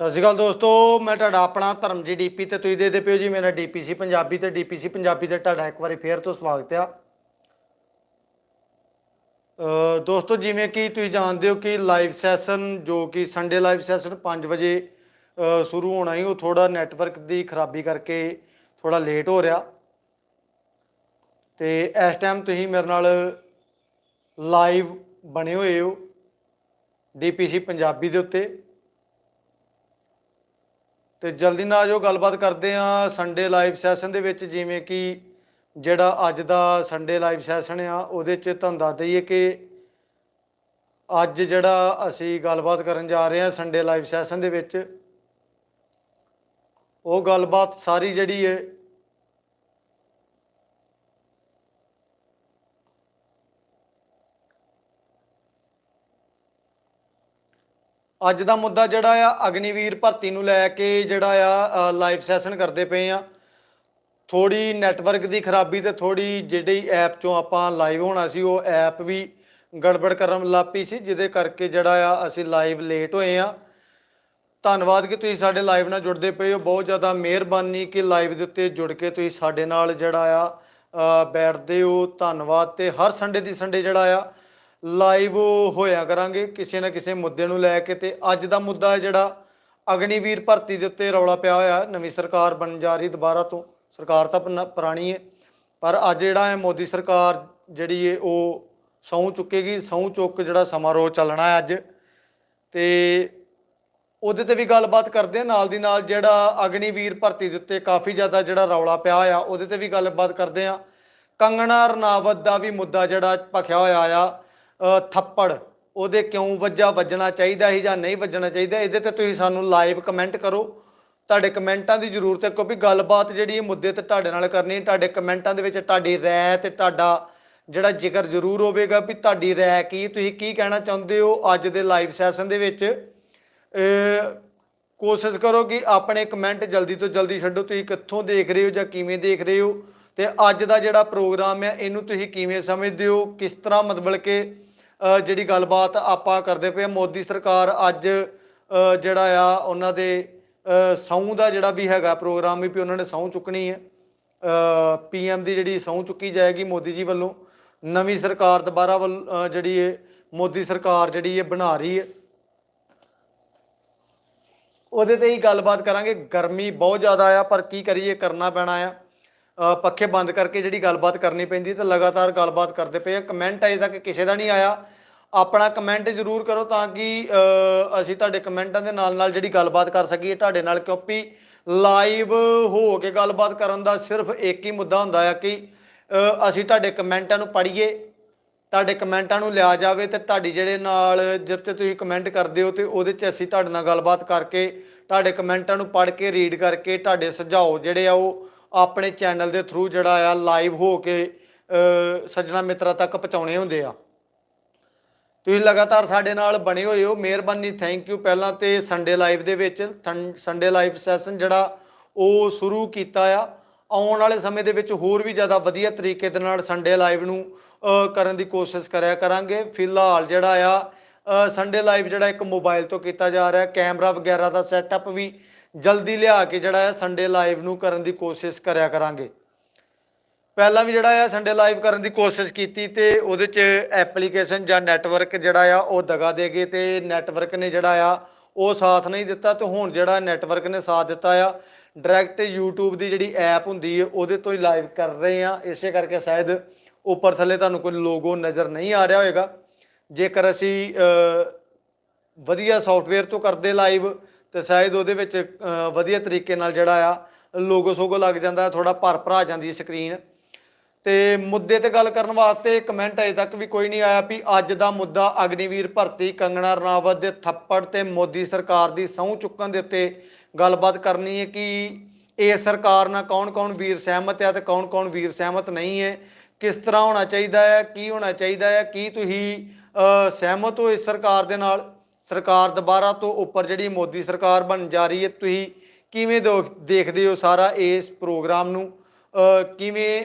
ਸਤਿ ਸ਼੍ਰੀ ਅਕਾਲ ਦੋਸਤੋ, ਮੈਂ ਤੁਹਾਡਾ ਆਪਣਾ ਧਰਮ ਧਰਮਜੀ ਡੀਪੀ ਤੇ ਤੁਸੀਂ ਦੇਖਦੇ ਪਿਓ ਜੀ, ਮੇਰਾ ਡੀਪੀਸੀ ਪੰਜਾਬੀ ਤੇ ਡੀਪੀਸੀ ਪੰਜਾਬੀ ਤੇ ਤੁਹਾਡਾ ਇੱਕ ਵਾਰੀ ਫੇਰ ਤੋਂ ਸਵਾਗਤ ਆ। ਦੋਸਤੋ, ਜਿਵੇਂ ਕਿ ਤੁਸੀਂ ਜਾਣਦੇ ਹੋ ਕਿ ਲਾਈਵ ਸੈਸ਼ਨ ਜੋ ਕਿ ਸੰਡੇ ਲਾਈਵ ਸੈਸ਼ਨ 5 ਵਜੇ ਸ਼ੁਰੂ ਹੋਣਾ ਹੀ, ਉਹ ਥੋੜਾ ਨੈਟਵਰਕ ਦੀ ਖਰਾਬੀ ਕਰਕੇ ਥੋੜਾ ਲੇਟ ਹੋ ਰਿਹਾ। ਤੇ ਇਸ ਟਾਈਮ ਤੁਸੀਂ ਮੇਰੇ ਨਾਲ ਲਾਈਵ ਬਣੇ ਹੋਏ ਹੋ ਡੀਪੀਸੀ ਪੰਜਾਬੀ ਦੇ ਉੱਤੇ। ਤੇ ਜਲਦੀ ਨਾਲ ਜੋ ਗੱਲਬਾਤ ਕਰਦੇ ਆ ਸੰਡੇ ਲਾਈਵ ਸੈਸ਼ਨ ਦੇ ਵਿੱਚ, ਜਿਵੇਂ ਕਿ ਜਿਹੜਾ ਅੱਜ ਦਾ ਸੰਡੇ ਲਾਈਵ ਸੈਸ਼ਨ ਆ, ਉਹਦੇ ਚ ਤੁਹਾਨੂੰ ਦੱਸ ਦਈਏ ਕਿ ਅੱਜ ਜਿਹੜਾ ਅਸੀਂ ਗੱਲਬਾਤ ਕਰਨ ਜਾ ਰਹੇ ਹਾਂ ਸੰਡੇ ਲਾਈਵ ਸੈਸ਼ਨ ਦੇ ਵਿੱਚ, ਉਹ ਗੱਲਬਾਤ ਸਾਰੀ ਜਿਹੜੀ ਹੈ ਅੱਜ ਦਾ ਮੁੱਦਾ ਜਿਹੜਾ ਆ, ਅਗਨੀਵੀਰ ਭਰਤੀ ਨੂੰ ਲੈ ਕੇ ਜਿਹੜਾ ਆ ਲਾਈਵ ਸੈਸ਼ਨ ਕਰਦੇ ਪਏ ਆ। ਥੋੜੀ ਨੈਟਵਰਕ ਦੀ ਖਰਾਬੀ ਤੇ ਥੋੜੀ ਜਿਹੜੀ ਐਪ ਚੋਂ ਆਪਾਂ ਲਾਈਵ ਹੋਣਾ ਸੀ, ਉਹ ਐਪ ਵੀ ਗੜਬੜ ਕਰਨ ਲੱਪੀ ਸੀ, ਜਿਹਦੇ ਕਰਕੇ ਜਿਹੜਾ ਆ, ਅਸੀਂ ਲਾਈਵ ਲੇਟ ਹੋਏ ਆ। ਧੰਨਵਾਦ ਕਿ ਤੁਸੀਂ ਸਾਡੇ ਲਾਈਵ ਨਾਲ ਜੁੜਦੇ ਪਏ ਹੋ। ਬਹੁਤ ਜ਼ਿਆਦਾ ਮਿਹਰਬਾਨੀ ਕਿ ਲਾਈਵ ਦੇ ਉੱਤੇ ਜੁੜ ਕੇ ਤੁਸੀਂ ਸਾਡੇ ਨਾਲ ਜਿਹੜਾ ਆ ਬੈਠਦੇ ਹੋ। ਧੰਨਵਾਦ ਤੇ ਹਰ ਸੰਡੇ ਦੀ ਸੰਡੇ ਜਿਹੜਾ ਆ ਲਾਈਵ ਹੋਇਆ ਕਰਾਂਗੇ ਕਿਸੇ ਨਾ ਕਿਸੇ ਮੁੱਦੇ ਨੂੰ ਲੈ ਕੇ ਤੇ ਅੱਜ ਦਾ ਮੁੱਦਾ ਹੈ ਜਿਹੜਾ ਅਗਨੀਵੀਰ ਭਰਤੀ ਦੇ ਉੱਤੇ ਰੌਲਾ ਪਿਆ ਹੋਇਆ, ਨਵੀਂ ਸਰਕਾਰ ਬਣ ਜਾ ਰਹੀ ਦੁਬਾਰਾ ਤੋਂ। ਸਰਕਾਰ ਤਾਂ ਪੁਨ- ਪੁਰਾਣੀ ਹੈ, ਪਰ ਅੱਜ ਜਿਹੜਾ ਹੈ ਮੋਦੀ ਸਰਕਾਰ ਜਿਹੜੀ ਹੈ ਉਹ ਸਹੁੰ ਚੁੱਕੇਗੀ, ਸਹੁੰ ਚੁੱਕ ਜਿਹੜਾ ਸਮਾਰੋਹ ਚੱਲਣਾ ਹੈ ਅੱਜ। ਤੇ ਉਹਦੇ ਤੇ ਵੀ ਗੱਲਬਾਤ ਕਰਦੇ ਆ ਨਾਲ ਦੀ ਨਾਲ ਜਿਹੜਾ ਅਗਨੀਵੀਰ ਭਰਤੀ ਦੇ ਉੱਤੇ ਕਾਫੀ ਜ਼ਿਆਦਾ ਜਿਹੜਾ ਰੌਲਾ ਪਿਆ ਆ ਉਹਦੇ ਤੇ ਵੀ ਗੱਲਬਾਤ ਕਰਦੇ ਆ ਕੰਗਣਾ ਰਣਾਵਤ ਦਾ ਵੀ ਮੁੱਦਾ ਜਿਹੜਾ ਭਖਿਆ ਹੋਇਆ ਆ ਥੱਪੜ, ਉਹਦੇ ਕਿਉਂ ਵੱਜਾ, ਵੱਜਣਾ ਚਾਹੀਦਾ ਸੀ ਜਾਂ ਨਹੀਂ ਵੱਜਣਾ ਚਾਹੀਦਾ, ਇਹਦੇ ਤੇ ਤੁਸੀਂ ਸਾਨੂੰ ਲਾਈਵ ਕਮੈਂਟ ਕਰੋ ਤੁਹਾਡੇ ਕਮੈਂਟਾਂ ਦੀ ਜ਼ਰੂਰਤ ਹੈ, ਕਿਉਂਕਿ ਗੱਲਬਾਤ ਜਿਹੜੀ ਇਹ ਮੁੱਦੇ ਤੇ ਤੁਹਾਡੇ ਨਾਲ ਕਰਨੀ ਹੈ। ਤੁਹਾਡੇ ਕਮੈਂਟਾਂ ਦੇ ਵਿੱਚ ਤੁਹਾਡੀ ਰਾਏ ਤੇ ਤੁਹਾਡਾ ਜਿਹੜਾ ਜ਼ਿਕਰ ਜ਼ਰੂਰ ਹੋਵੇਗਾ ਵੀ ਤੁਹਾਡੀ ਰਾਏ ਕੀ, ਤੁਸੀਂ ਕੀ ਕਹਿਣਾ ਚਾਹੁੰਦੇ ਹੋ ਅੱਜ ਦੇ ਲਾਈਵ ਸੈਸ਼ਨ ਦੇ ਵਿੱਚ ਕੋਸ਼ਿਸ਼ ਕਰੋ ਕਿ ਆਪਣੇ ਕਮੈਂਟ ਜਲਦੀ ਤੋਂ ਜਲਦੀ ਛੱਡੋ, ਤੁਸੀਂ ਕਿੱਥੋਂ ਦੇਖ ਰਹੇ ਹੋ ਜਾਂ ਕਿਵੇਂ ਦੇਖ ਰਹੇ ਹੋ ਤੇ ਅੱਜ ਦਾ ਜਿਹੜਾ ਪ੍ਰੋਗਰਾਮ ਹੈ, ਇਹਨੂੰ ਤੁਸੀਂ ਕਿਵੇਂ ਸਮਝਦੇ ਹੋ, ਕਿਸ ਤਰ੍ਹਾਂ ਮਤਲਬ ਕਿ ਜਿਹੜੀ ਗੱਲਬਾਤ ਆਪਾਂ ਕਰਦੇ ਪਏ ਮੋਦੀ ਸਰਕਾਰ ਅੱਜ ਜਿਹੜਾ ਆ, ਉਹਨਾਂ ਦੇ ਸੌਂ ਦਾ ਜਿਹੜਾ ਵੀ ਹੈਗਾ ਪ੍ਰੋਗਰਾਮ ਵੀ ਉਹਨਾਂ ਨੇ ਸਹੁੰ ਚੁੱਕਣੀ ਹੈ। ਪੀਐਮ ਦੀ ਜਿਹੜੀ ਸਹੁੰ ਚੁੱਕੀ ਜਾਏਗੀ ਮੋਦੀ ਜੀ ਵੱਲੋਂ, ਨਵੀਂ ਸਰਕਾਰ ਦੁਬਾਰਾ ਵੱਲ ਜਿਹੜੀ ਹੈ ਮੋਦੀ ਸਰਕਾਰ ਜਿਹੜੀ ਹੈ ਬਣਾ ਰਹੀ ਹੈ। ਉਹਦੇ ਤੇ ਹੀ ਗੱਲਬਾਤ ਕਰਾਂਗੇ। ਗਰਮੀ ਬਹੁਤ ਜ਼ਿਆਦਾ ਆ, ਪਰ ਕੀ ਕਰੀਏ, ਕਰਨਾ ਪੈਣਾ ਆ। ਪੱਖੇ ਬੰਦ ਕਰਕੇ ਜਿਹੜੀ ਗੱਲਬਾਤ ਕਰਨੀ ਪੈਂਦੀ ਤੇ ਲਗਾਤਾਰ ਗੱਲਬਾਤ ਕਰਦੇ ਪਏ ਆ। ਕਮੈਂਟ ਅਜੇ ਤੱਕ ਕਿਸੇ ਦਾ ਨਹੀਂ ਆਇਆ। ਆਪਣਾ ਕਮੈਂਟ ਜ਼ਰੂਰ ਕਰੋ ਤਾਂ ਕਿ ਅਸੀਂ ਤੁਹਾਡੇ ਕਮੈਂਟਾਂ ਦੇ ਨਾਲ ਨਾਲ ਜਿਹੜੀ ਗੱਲਬਾਤ ਕਰ ਸਕੀਏ ਤੁਹਾਡੇ ਨਾਲ, ਕਿਉਂਕਿ ਲਾਈਵ ਹੋ ਕੇ ਗੱਲਬਾਤ ਕਰਨ ਦਾ ਸਿਰਫ ਇੱਕ ਹੀ ਮੁੱਦਾ ਹੁੰਦਾ ਆ ਕਿ ਅਸੀਂ ਤੁਹਾਡੇ ਕਮੈਂਟਾਂ ਨੂੰ ਪੜ੍ਹੀਏ, ਤੁਹਾਡੇ ਕਮੈਂਟਾਂ ਨੂੰ ਲਿਆ ਜਾਵੇ ਤੇ ਤੁਹਾਡੀ ਜਿਹੜੇ ਨਾਲ ਜਿੱਥੇ ਤੁਸੀਂ ਕਮੈਂਟ ਕਰਦੇ ਹੋ ਤੇ ਉਹਦੇ 'ਚ ਅਸੀਂ ਤੁਹਾਡੇ ਨਾਲ ਗੱਲਬਾਤ ਕਰਕੇ, ਤੁਹਾਡੇ ਕਮੈਂਟਾਂ ਨੂੰ ਪੜ੍ਹ ਕੇ, ਰੀਡ ਕਰਕੇ, ਤੁਹਾਡੇ ਸੁਝਾਅ ਜਿਹੜੇ ਆ ਉਹ ਆਪਣੇ ਚੈਨਲ ਦੇ ਥਰੂ ਜਿਹੜਾ ਆ ਲਾਈਵ ਹੋ ਕੇ ਸੱਜਣਾ ਮਿੱਤਰਾਂ ਤੱਕ ਪਹੁੰਚਾਉਣੇ ਹੁੰਦੇ ਆ। ਤੁਸੀਂ ਲਗਾਤਾਰ ਸਾਡੇ ਨਾਲ ਬਣੇ ਹੋਏ ਹੋ। ਮਿਹਰਬਾਨੀ ਥੈਂਕ ਯੂ ਪਹਿਲਾਂ ਤੇ ਸੰਡੇ ਲਾਈਵ ਦੇ ਵਿੱਚ ਸੰਡੇ ਲਾਈਵ ਸੈਸ਼ਨ ਜਿਹੜਾ ਉਹ ਸ਼ੁਰੂ ਕੀਤਾ ਆ। ਆਉਣ ਵਾਲੇ ਸਮੇਂ ਦੇ ਵਿੱਚ ਹੋਰ ਵੀ ਜ਼ਿਆਦਾ ਵਧੀਆ ਤਰੀਕੇ ਦੇ ਨਾਲ ਸੰਡੇ ਲਾਈਵ ਨੂੰ ਕਰਨ ਦੀ ਕੋਸ਼ਿਸ਼ ਕਰਿਆ ਕਰਾਂਗੇ। ਫਿਲਹਾਲ ਜਿਹੜਾ ਆ ਸੰਡੇ ਲਾਈਵ ਜਿਹੜਾ ਇੱਕ ਮੋਬਾਈਲ ਤੋਂ ਕੀਤਾ ਜਾ ਰਿਹਾ, ਕੈਮਰਾ ਵਗੈਰਾ ਦਾ ਸੈਟਅਪ ਵੀ ਜਲਦੀ ਲਿਆ ਕੇ ਜਿਹੜਾ ਆ ਸੰਡੇ ਲਾਈਵ ਨੂੰ ਕਰਨ ਦੀ ਕੋਸ਼ਿਸ਼ ਕਰਿਆ ਕਰਾਂਗੇ। ਪਹਿਲਾਂ ਵੀ ਜਿਹੜਾ ਆ ਸੰਡੇ ਲਾਈਵ ਕਰਨ ਦੀ ਕੋਸ਼ਿਸ਼ ਕੀਤੀ ਤੇ ਉਹਦੇ ਚ ਐਪਲੀਕੇਸ਼ਨ ਜਾਂ ਨੈਟਵਰਕ ਜਿਹੜਾ ਆ ਉਹ ਦਗਾ ਦੇ ਗਏ ਤੇ ਨੈਟਵਰਕ ਨੇ ਜਿਹੜਾ ਆ ਉਹ ਸਾਥ ਨਹੀਂ ਦਿੱਤਾ ਤੇ ਹੁਣ ਜਿਹੜਾ ਨੈਟਵਰਕ ਨੇ ਸਾਥ ਦਿੱਤਾ ਆ ਡਾਇਰੈਕਟ YouTube ਦੀ ਜਿਹੜੀ ਐਪ ਹੁੰਦੀ ਹੈ ਉਹਦੇ ਤੋਂ ਹੀ ਲਾਈਵ ਕਰ ਰਹੇ ਆ। ਇਸੇ ਕਰਕੇ ਸ਼ਾਇਦ ਉੱਪਰ ਥੱਲੇ ਤੁਹਾਨੂੰ ਕੋਈ ਲੋਗੋ ਨਜ਼ਰ ਨਹੀਂ ਆ ਰਿਹਾ ਹੋਵੇਗਾ ਜੇਕਰ ਅਸੀਂ ਵਧੀਆ ਸੌਫਟਵੇਅਰ ਤੋਂ ਕਰਦੇ ਲਾਈਵ ਤੇ ਸ਼ਾਇਦ ਉਹਦੇ ਵਿੱਚ ਅ, ਵਧੀਆ ਤਰੀਕੇ ਨਾਲ ਜਿਹੜਾ ਆ ਲੋਗੋ ਸੋਗੋ ਲੱਗ ਜਾਂਦਾ ਥੋੜਾ ਭਰ ਭਰਾ ਜਾਂਦੀ ਸਕਰੀਨ ਤੇ ਮੁੱਦੇ ਤੇ ਗੱਲ ਕਰਨ ਵਾਸਤੇ ਕਮੈਂਟ ਅਜੇ ਤੱਕ ਵੀ ਕੋਈ ਨਹੀਂ ਆਇਆ ਵੀ ਅੱਜ ਦਾ ਮੁੱਦਾ ਅਗਨੀਵੀਰ ਭਰਤੀ ਕੰਗਣਾ ਰਣਾਵਤ ਦੇ ਥੱਪੜ ਤੇ ਮੋਦੀ ਸਰਕਾਰ ਦੀ ਸਹੁੰ ਚੁੱਕਣ ਦੇ ਉੱਤੇ ਗੱਲਬਾਤ ਕਰਨੀ ਹੈ ਕਿ ਇਸ ਸਰਕਾਰ ਨਾਲ ਕੌਣ-ਕੌਣ ਵੀਰ ਸਹਿਮਤ ਹੈ ਤੇ ਕੌਣ-ਕੌਣ ਵੀਰ ਸਹਿਮਤ ਨਹੀਂ ਹੈ? ਕਿਸ ਤਰ੍ਹਾਂ ਹੋਣਾ ਚਾਹੀਦਾ ਹੈ? ਕੀ ਹੋਣਾ ਚਾਹੀਦਾ ਹੈ? ਕੀ ਤੁਸੀਂ ਅ, ਸਹਿਮਤ ਹੋ ਇਸ ਸਰਕਾਰ ਦੇ ਨਾਲ? ਸਰਕਾਰ ਦੁਬਾਰਾ ਤੋਂ ਉੱਪਰ ਜਿਹੜੀ ਮੋਦੀ ਸਰਕਾਰ ਬਣ ਜਾ ਰਹੀ ਹੈ, ਤੁਸੀਂ ਕਿਵੇਂ ਦੇਖਦੇ ਹੋ ਸਾਰਾ ਇਸ ਪ੍ਰੋਗਰਾਮ ਨੂੰ? ਕਿਵੇਂ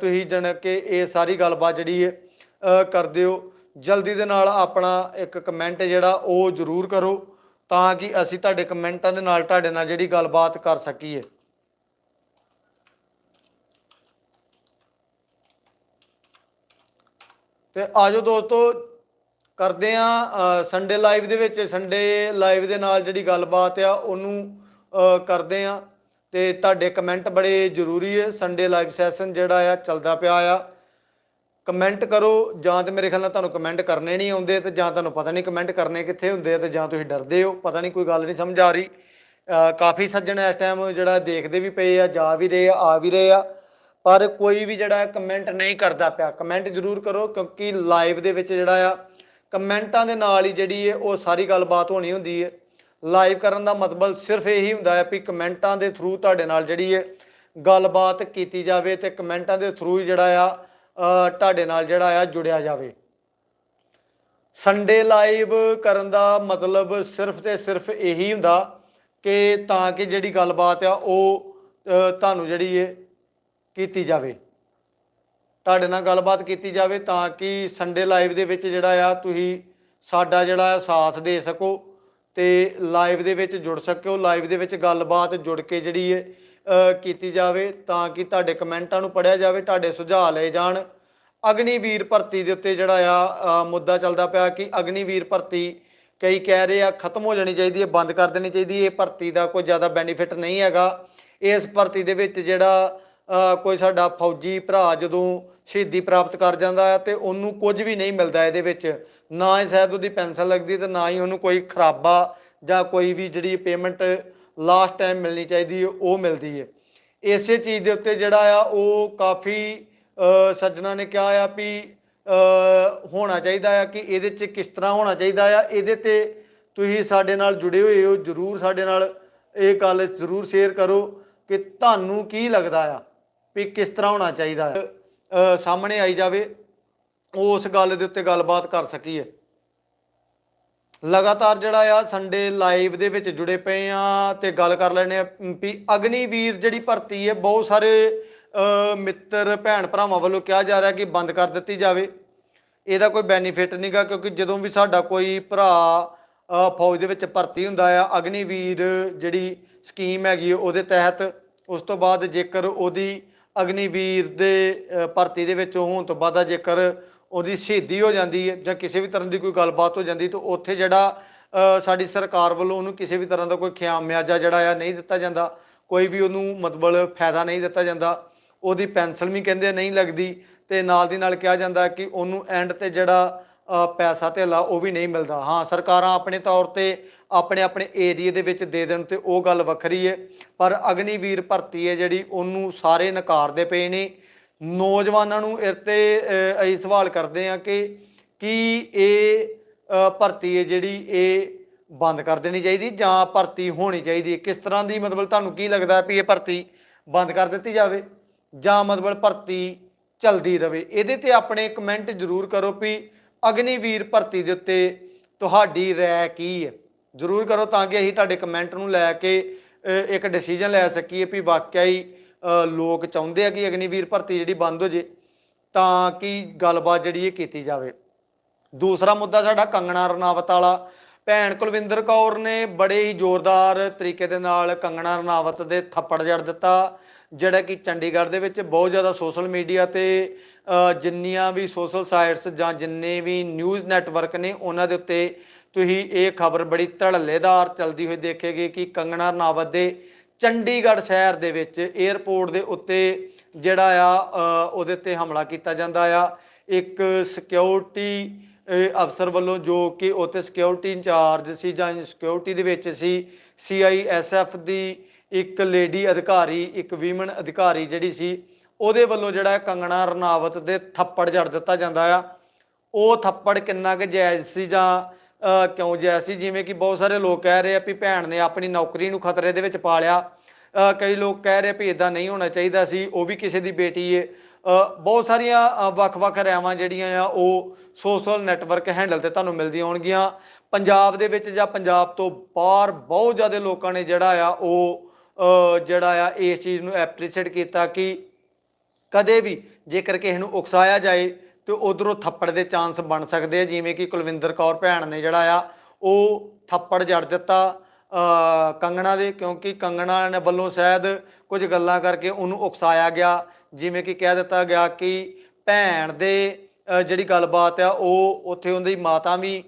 ਤੁਸੀਂ ਜਣ ਕਿ ਇਹ ਸਾਰੀ ਗੱਲਬਾਤ ਜਿਹੜੀ ਹੈ ਕਰਦੇ ਹੋ? ਜਲਦੀ ਦੇ ਨਾਲ ਆਪਣਾ ਇੱਕ ਕਮੈਂਟ ਜਿਹੜਾ ਉਹ ਜ਼ਰੂਰ ਕਰੋ, ਤਾਂ ਕਿ ਅਸੀਂ ਤੁਹਾਡੇ ਕਮੈਂਟਾਂ ਦੇ ਨਾਲ ਤੁਹਾਡੇ ਨਾਲ ਜਿਹੜੀ ਗੱਲਬਾਤ ਕਰ ਸਕੀਏ। ਤੇ ਆਜੋ ਦੋਸਤੋ ਕਰਦੇ ਆ ਸੰਡੇ ਲਾਈਵ ਦੇ ਵਿੱਚ ਸੰਡੇ ਲਾਈਵ ਦੇ ਨਾਲ ਜਿਹੜੀ ਗੱਲਬਾਤ ਆ, ਉਹਨੂੰ ਕਰਦੇ ਆ ਤੇ ਤੁਹਾਡੇ ਕਮੈਂਟ ਬੜੇ ਜ਼ਰੂਰੀ ਹੈ ਸੰਡੇ ਲਾਈਵ ਸੈਸ਼ਨ ਜਿਹੜਾ ਆ, ਚੱਲਦਾ ਪਿਆ ਆ। ਕਮੈਂਟ ਕਰੋ, ਜਾਂ ਤੇ ਮੇਰੇ ਖਿਆਲ ਨਾਲ ਤੁਹਾਨੂੰ ਕਮੈਂਟ ਕਰਨੇ ਨਹੀਂ ਆਉਂਦੇ, ਤੇ ਜਾਂ ਤੁਹਾਨੂੰ ਪਤਾ ਨਹੀਂ ਕਮੈਂਟ ਕਰਨੇ ਕਿੱਥੇ ਹੁੰਦੇ ਆ, ਤੇ ਜਾਂ ਤੁਸੀਂ ਡਰਦੇ ਹੋ। ਪਤਾ ਨਹੀਂ, ਕੋਈ ਗੱਲ ਨਹੀਂ ਸਮਝ ਆ ਰਹੀ। ਕਾਫੀ ਸੱਜਣ ਇਸ ਟਾਈਮ ਜਿਹੜਾ ਦੇਖਦੇ ਵੀ ਪਏ ਆ, ਜਾ ਵੀ ਰਹੇ ਆ ਆ ਵੀ ਰਹੇ ਆ। ਪਰ ਕੋਈ ਵੀ ਜਿਹੜਾ ਕਮੈਂਟ ਨਹੀਂ ਕਰਦਾ ਪਿਆ। ਕਮੈਂਟ ਜ਼ਰੂਰ ਕਰੋ, ਕਿਉਂਕਿ ਲਾਈਵ ਦੇ ਵਿੱਚ ਜਿਹੜਾ ਆ ਕਮੈਂਟਾਂ ਦੇ ਨਾਲ ਹੀ ਜਿਹੜੀ ਹੈ ਉਹ ਸਾਰੀ ਗੱਲਬਾਤ ਹੋਣੀ ਹੁੰਦੀ ਹੈ। ਲਾਈਵ ਕਰਨ ਦਾ ਮਤਲਬ ਸਿਰਫ ਇਹੀ ਹੁੰਦਾ ਹੈ ਵੀ ਕਮੈਂਟਾਂ ਦੇ ਥਰੂ ਤੁਹਾਡੇ ਨਾਲ ਜਿਹੜੀ ਹੈ ਗੱਲਬਾਤ ਕੀਤੀ ਜਾਵੇ ਤੇ ਕਮੈਂਟਾਂ ਦੇ ਥਰੂ ਹੀ ਜਿਹੜਾ ਆ ਤੁਹਾਡੇ ਨਾਲ ਜਿਹੜਾ ਆ ਜੁੜਿਆ ਜਾਵੇ। ਸੰਡੇ ਲਾਈਵ ਕਰਨ ਦਾ ਮਤਲਬ ਸਿਰਫ ਤੇ ਸਿਰਫ ਇਹੀ ਹੁੰਦਾ ਕਿ ਤਾਂ ਕਿ ਜਿਹੜੀ ਗੱਲਬਾਤ ਆ ਉਹ ਤੁਹਾਨੂੰ ਜਿਹੜੀ ਹੈ ਕੀਤੀ ਜਾਵੇ। ਤੁਹਾਡੇ ਨਾਲ ਗੱਲਬਾਤ ਕੀਤੀ ਜਾਵੇ ਤਾਂ ਕਿ ਸੰਡੇ ਲਾਈਵ ਦੇ ਵਿੱਚ ਜਿਹੜਾ ਆ ਤੁਸੀਂ ਸਾਡਾ ਜਿਹੜਾ ਆ ਸਾਥ ਦੇ ਸਕੋ ਤੇ ਲਾਈਵ ਦੇ ਵਿੱਚ ਜੁੜ ਸਕੋ ਲਾਈਵ ਦੇ ਵਿੱਚ ਗੱਲਬਾਤ ਜੁੜ ਕੇ ਜਿਹੜੀ ਹੈ ਕੀਤੀ ਜਾਵੇ ਤਾਂ ਕਿ ਤੁਹਾਡੇ ਕਮੈਂਟਾਂ ਨੂੰ ਪੜਿਆ ਜਾਵੇ, ਤੁਹਾਡੇ ਸੁਝਾਅ ਲਏ ਜਾਣ। ਅਗਨੀਵੀਰ ਭਰਤੀ ਦੇ ਉੱਤੇ ਜਿਹੜਾ ਆ ਮੁੱਦਾ ਚੱਲਦਾ ਪਿਆ ਕਿ ਅਗਨੀਵੀਰ ਭਰਤੀ ਕਈ ਕਹਿ ਰਹੇ ਆ ਖਤਮ ਹੋ ਜਾਣੀ ਚਾਹੀਦੀ ਹੈ, ਬੰਦ ਕਰ ਦੇਣੀ ਚਾਹੀਦੀ ਹੈ, ਇਹ ਭਰਤੀ ਦਾ ਕੋਈ ਜ਼ਿਆਦਾ ਬੈਨੀਫਿਟ ਨਹੀਂ ਹੈਗਾ। ਇਸ ਭਰਤੀ ਦੇ ਵਿੱਚ ਜਿਹੜਾ ਕੋਈ ਸਾਡਾ ਫੌਜੀ ਭਰਾ ਜਦੋਂ ਸ਼ਹੀਦੀ ਪ੍ਰਾਪਤ ਕਰ ਜਾਂਦਾ ਹੈ ਤੇ ਉਹਨੂੰ ਕੁਝ ਵੀ ਨਹੀਂ ਮਿਲਦਾ ਇਹਦੇ ਵਿੱਚ। ਨਾ ਹੀ ਸ਼ਾਇਦ ਉਹਦੀ ਪੈਨਸ਼ਨ ਲੱਗਦੀ ਤੇ ਨਾ ਹੀ ਉਹਨੂੰ ਕੋਈ ਖਰਾਬਾ ਜਾਂ ਕੋਈ ਵੀ ਜਿਹੜੀ ਪੇਮੈਂਟ ਲਾਸਟ ਟਾਈਮ ਮਿਲਣੀ ਚਾਹੀਦੀ ਹੈ ਉਹ ਮਿਲਦੀ ਹੈ। ਇਸੇ ਚੀਜ਼ ਦੇ ਉੱਤੇ ਜਿਹੜਾ ਆ ਉਹ ਕਾਫੀ ਅ, ਸੱਜਣਾ ਨੇ ਕਿਹਾ ਆ ਵੀ ਹੋਣਾ ਚਾਹੀਦਾ ਆ ਕਿ ਇਹਦੇ 'ਚ ਕਿਸ ਤਰ੍ਹਾਂ ਹੋਣਾ ਚਾਹੀਦਾ ਆ। ਇਹਦੇ ਤੇ ਤੁਸੀਂ ਸਾਡੇ ਨਾਲ ਜੁੜੇ ਹੋਏ ਹੋ ਜਰੂਰ ਸਾਡੇ ਨਾਲ ਇਹ ਗੱਲ ਜ਼ਰੂਰ ਸ਼ੇਅਰ ਕਰੋ ਕਿ ਤੁਹਾਨੂੰ ਕੀ ਲੱਗਦਾ ਆ। ਵੀ ਕਿਸ ਤਰ੍ਹਾਂ ਹੋਣਾ ਚਾਹੀਦਾ ਆ ਸਾਹਮਣੇ ਆਈ ਜਾਵੇ ਉਸ ਗੱਲ ਦੇ ਉੱਤੇ ਗੱਲਬਾਤ ਕਰ ਸਕੀਏ। ਲਗਾਤਾਰ ਜਿਹੜਾ ਆ ਸੰਡੇ ਲਾਈਵ ਦੇ ਵਿੱਚ ਜੁੜੇ ਪਏ ਆ ਤੇ ਗੱਲ ਕਰ ਲੈਣੇ ਆ ਵੀ ਅਗਨੀਵੀਰ ਜਿਹੜੀ ਭਰਤੀ ਹੈ, ਬਹੁਤ ਸਾਰੇ ਮਿੱਤਰ, ਭੈਣ ਭਰਾਵਾਂ ਵੱਲੋਂ ਕਿਹਾ ਜਾ ਰਿਹਾ ਕਿ ਬੰਦ ਕਰ ਦਿੱਤੀ ਜਾਵੇ। ਇਹਦਾ ਕੋਈ ਬੈਨੀਫਿਟ ਨਹੀਂਗਾ ਕਿਉਂਕਿ ਜਦੋਂ ਵੀ ਸਾਡਾ ਕੋਈ ਭਰਾ ਫੌਜ ਦੇ ਵਿੱਚ ਭਰਤੀ ਹੁੰਦਾ ਆ ਅਗਨੀਵੀਰ ਜਿਹੜੀ ਸਕੀਮ ਹੈਗੀ ਉਹਦੇ ਤਹਿਤ ਉਸ ਤੋਂ ਬਾਅਦ ਜੇਕਰ ਉਹਦੀ ਅਗਨੀਵੀਰ ਦੇ ਭਰਤੀ ਦੇ ਵਿੱਚ ਹੋਣ ਤੋਂ ਬਾਅਦ ਜੇਕਰ ਉਹਦੀ ਸ਼ਹੀਦੀ ਹੋ ਜਾਂਦੀ ਹੈ ਜਾਂ ਕਿਸੇ ਵੀ ਤਰ੍ਹਾਂ ਦੀ ਕੋਈ ਗੱਲਬਾਤ ਹੋ ਜਾਂਦੀ, ਤਾਂ ਉੱਥੇ ਜਿਹੜਾ ਸਾਡੀ ਸਰਕਾਰ ਵੱਲੋਂ ਉਹਨੂੰ ਕਿਸੇ ਵੀ ਤਰ੍ਹਾਂ ਦਾ ਕੋਈ ਖਿਆਮਿਆਜਾ ਜਿਹੜਾ ਆ ਨਹੀਂ ਦਿੱਤਾ ਜਾਂਦਾ, ਕੋਈ ਵੀ ਉਹਨੂੰ ਮਤਲਬ ਫਾਇਦਾ ਨਹੀਂ ਦਿੱਤਾ ਜਾਂਦਾ, ਉਹਦੀ ਪੈਨਸ਼ਨ ਵੀ ਕਹਿੰਦੇ ਨਹੀਂ ਲੱਗਦੀ, ਤੇ ਨਾਲ ਦੀ ਨਾਲ ਕਿਹਾ ਜਾਂਦਾ ਕਿ ਉਹਨੂੰ ਐਂਡ ਤੇ ਜਿਹੜਾ ਪੈਸਾ ਧੇਲਾ ਉਹ ਵੀ ਨਹੀਂ ਮਿਲਦਾ। ਹਾਂ, ਸਰਕਾਰਾਂ ਆਪਣੇ ਤੌਰ ਤੇ ਆਪਣੇ ਆਪਣੇ ਏਰੀਏ ਦੇ ਵਿੱਚ ਦੇ ਦੇਣ ਤੇ ਉਹ ਗੱਲ ਵੱਖਰੀ ਹੈ ਪਰ ਅਗਨੀਵੀਰ ਭਰਤੀ ਹੈ ਜਿਹੜੀ, ਉਹਨੂੰ ਸਾਰੇ ਨਕਾਰਦੇ ਪਏ ਨੇ। ਨੌਜਵਾਨਾਂ ਨੂੰ ਇਹ ਤੇ ਅਸੀਂ ਸਵਾਲ ਕਰਦੇ ਆ ਕਿ ਕੀ ਇਹ ਭਰਤੀ ਹੈ ਜਿਹੜੀ, ਇਹ ਬੰਦ ਕਰ ਦੇਣੀ ਚਾਹੀਦੀ ਜਾਂ ਭਰਤੀ ਹੋਣੀ ਚਾਹੀਦੀ ਹੈ ਕਿਸ ਤਰ੍ਹਾਂ ਦੀ ਮਤਲਬ ਤੁਹਾਨੂੰ ਕੀ ਲੱਗਦਾ ਵੀ ਇਹ ਭਰਤੀ ਬੰਦ ਕਰ ਦਿੱਤੀ ਜਾਵੇ ਜਾਂ ਮਤਲਬ ਭਰਤੀ ਚਲਦੀ ਰਵੇ? ਇਹਦੇ ਤੇ ਆਪਣੇ ਕਮੈਂਟ ਜ਼ਰੂਰ ਕਰੋ ਵੀ ਅਗਨੀਵੀਰ ਭਰਤੀ ਦੇ ਉੱਤੇ ਤੁਹਾਡੀ ਰਾਏ ਕੀ ਹੈ? ਜ਼ਰੂਰ ਕਰੋ ਤਾਂ ਕਿ ਅਸੀਂ ਤੁਹਾਡੇ ਕਮੈਂਟ ਨੂੰ ਲੈ ਕੇ ਇੱਕ ਡਿਸੀਜਨ ਲੈ ਸਕੀਏ ਵੀ ਵਾਕਿਆ ਹੀ ਲੋਕ ਚਾਹੁੰਦੇ ਆ ਕਿ ਅਗਨੀਵੀਰ ਭਰਤੀ ਜਿਹੜੀ ਬੰਦ ਹੋ ਜੇ, ਤਾਂ ਕਿ ਗੱਲਬਾਤ ਜਿਹੜੀ ਇਹ ਕੀਤੀ ਜਾਵੇ। ਦੂਸਰਾ ਮੁੱਦਾ ਸਾਡਾ ਕੰਗਣਾ ਰਣਾਵਤ ਵਾਲਾ। ਭੈਣ ਕੁਲਵਿੰਦਰ ਕੌਰ ਨੇ ਬੜੇ ਹੀ ਜ਼ੋਰਦਾਰ ਤਰੀਕੇ ਦੇ ਨਾਲ ਕੰਗਣਾ ਰਣਾਵਤ ਦੇ ਥੱਪੜ ਜੜ ਦਿੱਤਾ। ਜਿਹੜਾ ਕਿ ਚੰਡੀਗੜ੍ਹ ਦੇ ਵਿੱਚ ਬਹੁਤ ਜ਼ਿਆਦਾ ਸੋਸ਼ਲ ਮੀਡੀਆ ਤੇ ਜਿੰਨੀਆਂ ਵੀ ਸੋਸ਼ਲ ਸਾਈਟਸ ਜਾਂ ਜਿੰਨੇ ਵੀ ਨਿਊਜ਼ ਨੈਟਵਰਕ ਨੇ, ਉਹਨਾਂ ਦੇ ਉੱਤੇ ਤੁਸੀਂ ਇਹ ਖਬਰ ਬੜੀ ਧੜੱਲੇਦਾਰ ਚੱਲਦੀ ਹੋਈ ਦੇਖੇਗੀ ਕਿ ਕੰਗਣਾ ਰਣਾਵਤ ਦੇ ਚੰਡੀਗੜ੍ਹ ਸ਼ਹਿਰ ਦੇ ਵਿੱਚ 에ਅਰਪੋਰਟ ਦੇ ਉੱਤੇ ਜਿਹੜਾ ਆ ਉਹਦੇ ਉੱਤੇ ਹਮਲਾ ਕੀਤਾ ਜਾਂਦਾ ਆ। ਇੱਕ ਸਿਕਿਉਰਿਟੀ ਅਫਸਰ ਵੱਲੋਂ ਜੋ ਕਿ ਉੱਥੇ ਸਿਕਿਉਰਿਟੀ ਇੰਚਾਰਜ ਸੀ ਜਾਂ ਸਿਕਿਉਰਿਟੀ ਦੇ ਵਿੱਚ ਸੀ ਸੀਆਈਐਸਐਫ ਦੀ ਇੱਕ ਲੇਡੀ ਅਧਿਕਾਰੀ, ਇੱਕ ਵੀਮਨ ਅਧਿਕਾਰੀ ਜਿਹੜੀ ਸੀ, ਉਹਦੇ ਵੱਲੋਂ ਜਿਹੜਾ ਕੰਗਣਾ ਰਣਾਵਤ ਦੇ ਥੱਪੜ ਜੜ ਦਿੱਤਾ ਜਾਂਦਾ ਆ। ਉਹ ਥੱਪੜ ਕਿੰਨਾ ਕੁ ਜਾਇਜ਼ ਸੀ ਜਾਂ ਕਿਉਂ ਜਾਇਜ਼ ਸੀ? ਜਿਵੇਂ ਕਿ ਬਹੁਤ ਸਾਰੇ ਲੋਕ ਕਹਿ ਰਹੇ ਆ ਵੀ ਭੈਣ ਨੇ ਆਪਣੀ ਨੌਕਰੀ ਨੂੰ ਖਤਰੇ ਦੇ ਵਿੱਚ ਪਾ ਲਿਆ। ਕਈ ਲੋਕ ਕਹਿ ਰਹੇ ਵੀ ਇਦਾਂ ਨਹੀਂ ਹੋਣਾ ਚਾਹੀਦਾ ਸੀ, ਉਹ ਵੀ ਕਿਸੇ ਦੀ ਬੇਟੀ ਏ। ਬਹੁਤ ਸਾਰੀਆਂ ਵੱਖ-ਵੱਖ ਰਾਵਾਂ ਜਿਹੜੀਆਂ ਆ, ਉਹ ਸੋਸ਼ਲ ਨੈਟਵਰਕ ਹੈਂਡਲ ਤੇ ਤੁਹਾਨੂੰ ਮਿਲਦੀਆਂ ਹੋਣਗੀਆਂ। ਪੰਜਾਬ ਦੇ ਵਿੱਚ ਜਾਂ ਪੰਜਾਬ ਤੋਂ ਬਾਹਰ ਬਹੁਤ ਜ਼ਿਆਦਾ ਲੋਕਾਂ ਨੇ ਜਿਹੜਾ ਆ, ਉਹ ਜਿਹੜਾ ਆ, ਇਸ ਚੀਜ਼ ਨੂੰ ਐਪਰੀਸ਼ੀਏਟ ਕੀਤਾ ਕਿ ਕਦੇ ਵੀ ਜੇਕਰ ਕਿਸੇ ਨੂੰ ਉਕਸਾਇਆ ਜਾਏ ਤੇ ਉਧਰੋਂ ਥੱਪੜ ਦੇ ਚਾਂਸ ਬਣ ਸਕਦੇ ਆ। ਜਿਵੇਂ ਕਿ ਕੁਲਵਿੰਦਰ ਕੌਰ ਭੈਣ ਨੇ ਜਿਹੜਾ ਆ, ਉਹ ਥੱਪੜ ਜੜ ਦਿੱਤਾ ਕੰਗਣਾ ਦੇ, ਕਿਉਂਕਿ ਕੰਗਣਾ ਨੇ ਵੱਲੋਂ ਸ਼ਾਇਦ ਕੁਝ ਗੱਲਾਂ ਕਰਕੇ ਉਹਨੂੰ ਉਕਸਾਇਆ ਗਿਆ। ਜਿਵੇਂ ਕਿ ਕਹਿ ਦਿੱਤਾ ਗਿਆ ਕਿ ਭੈਣ ਦੇ ਜਿਹੜੀ ਗੱਲਬਾਤ ਆ, ਉਹ ਉੱਥੇ ਉਹਦੀ ਮਾਤਾ ਵੀ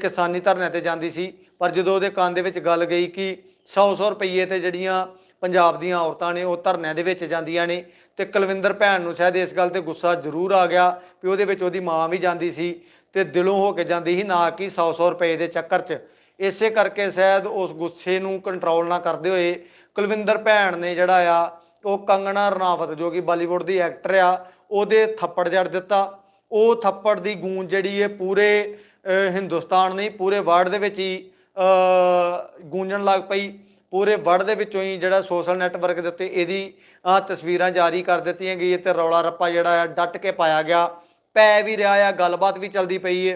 ਕਿਸਾਨੀ ਧਰਨੇ ਤੇ ਜਾਂਦੀ ਸੀ। ਪਰ ਜਦੋਂ ਉਹਦੇ ਕੰਨ ਦੇ ਵਿੱਚ ਗੱਲ ਗਈ ਕਿ 100-100 ਰੁਪਏ ਤੇ ਜਿਹੜੀਆਂ ਪੰਜਾਬ ਦੀਆਂ ਔਰਤਾਂ ਨੇ ਉਹ ਧਰਨਿਆਂ ਦੇ ਵਿੱਚ ਜਾਂਦੀਆਂ ਨੇ ਤੇ ਕੁਲਵਿੰਦਰ ਭੈਣ ਨੂੰ ਸ਼ਾਇਦ ਇਸ ਗੱਲ ਤੇ ਗੁੱਸਾ ਜ਼ਰੂਰ ਆ ਗਿਆ ਵੀ ਉਹਦੇ ਵਿੱਚ ਉਹਦੀ ਮਾਂ ਵੀ ਜਾਂਦੀ ਸੀ ਤੇ ਦਿਲੋਂ ਹੋ ਕੇ ਜਾਂਦੀ ਸੀ ਨਾ ਕਿ 100-100 ਰੁਪਏ ਦੇ ਚੱਕਰ 'ਚ। ਇਸੇ ਕਰਕੇ ਸ਼ਾਇਦ ਉਸ ਗੁੱਸੇ ਨੂੰ ਕੰਟਰੋਲ ਨਾ ਕਰਦੇ ਹੋਏ ਕੁਲਵਿੰਦਰ ਭੈਣ ਨੇ ਜਿਹੜਾ ਆ, ਉਹ ਕੰਗਣਾ ਰਣਾਵਤ ਜੋ ਕਿ ਬਾਲੀਵੁੱਡ ਦੀ ਐਕਟਰ ਆ, ਉਹਦੇ ਥੱਪੜ ਜੜ ਦਿੱਤਾ। ਉਹ ਥੱਪੜ ਦੀ ਗੂੰਜ ਜਿਹੜੀ ਹੈ ਪੂਰੇ ਹਿੰਦੁਸਤਾਨ ਨਹੀਂ, ਪੂਰੇ ਵਰਲਡ ਦੇ ਵਿੱਚ ਹੀ ਗੂੰਜਣ ਲੱਗ ਪਈ। ਪੂਰੇ ਵਰਲਡ ਦੇ ਵਿੱਚੋਂ ਹੀ ਜਿਹੜਾ ਸੋਸ਼ਲ ਨੈਟਵਰਕ ਦੇ ਉੱਤੇ ਇਹਦੀ ਤਸਵੀਰਾਂ ਜਾਰੀ ਕਰ ਦਿੱਤੀਆਂ ਗਈਆਂ। ਤੇ ਰੌਲਾ ਰੱਪਾ ਜਿਹੜਾ ਆ, ਡੱਟ ਕੇ ਪਾਇਆ ਗਿਆ। ਪੈ ਵੀ ਰਿਹਾ ਆ, ਗੱਲਬਾਤ ਵੀ ਚੱਲਦੀ ਪਈ ਏ।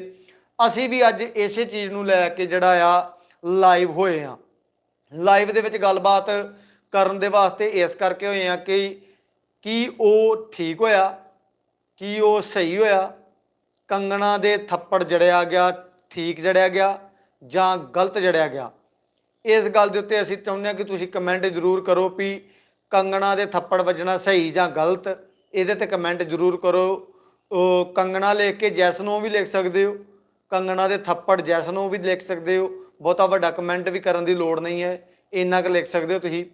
ਅਸੀਂ ਵੀ ਅੱਜ ਇਸੇ ਚੀਜ਼ ਨੂੰ ਲੈ ਕੇ ਜਿਹੜਾ ਆ ਲਾਈਵ ਹੋਏ ਆ ਲਾਈਵ ਦੇ ਵਿੱਚ ਗੱਲਬਾਤ ਕਰਨ ਦੇ ਵਾਸਤੇ ਇਸ ਕਰਕੇ ਹੋਏ ਆ ਕਿ, ਕੀ ਉਹ ਠੀਕ ਹੋਇਆ? ਕੀ ਉਹ ਸਹੀ ਹੋਇਆ? ਕੰਗਣਾ ਦੇ ਥੱਪੜ ਜੜਿਆ ਗਿਆ, ਠੀਕ ਜੜਿਆ ਗਿਆ। ਜਾਂ ਗਲਤ ਜੜਿਆ ਗਿਆ। ਇਸ ਗੱਲ ਦੇ ਉੱਤੇ ਅਸੀਂ ਚਾਹੁੰਦੇ ਹਾਂ ਕਿ ਤੁਸੀਂ ਕਮੈਂਟ ਜ਼ਰੂਰ ਕਰੋ ਵੀ ਕੰਗਣਾ ਦੇ ਥੱਪੜ ਵੱਜਣਾ ਸਹੀ ਜਾਂ ਗਲਤ। ਇਹਦੇ ਤੇ ਕਮੈਂਟ ਜ਼ਰੂਰ ਕਰੋ। ਕੰਗਣਾ ਲਿਖ ਕੇ ਜੈਸ ਨੂੰ ਵੀ ਲਿਖ ਸਕਦੇ ਹੋ। ਕੰਗਣਾ ਦੇ ਥੱਪੜ ਜੈਸ ਨੂੰ ਵੀ ਲਿਖ ਸਕਦੇ ਹੋ। ਬਹੁਤਾ ਵੱਡਾ ਕਮੈਂਟ ਵੀ ਕਰਨ ਦੀ ਲੋੜ ਨਹੀਂ ਹੈ। ਇੰਨਾ ਕੁ ਲਿਖ ਸਕਦੇ ਹੋ ਤੁਸੀਂ।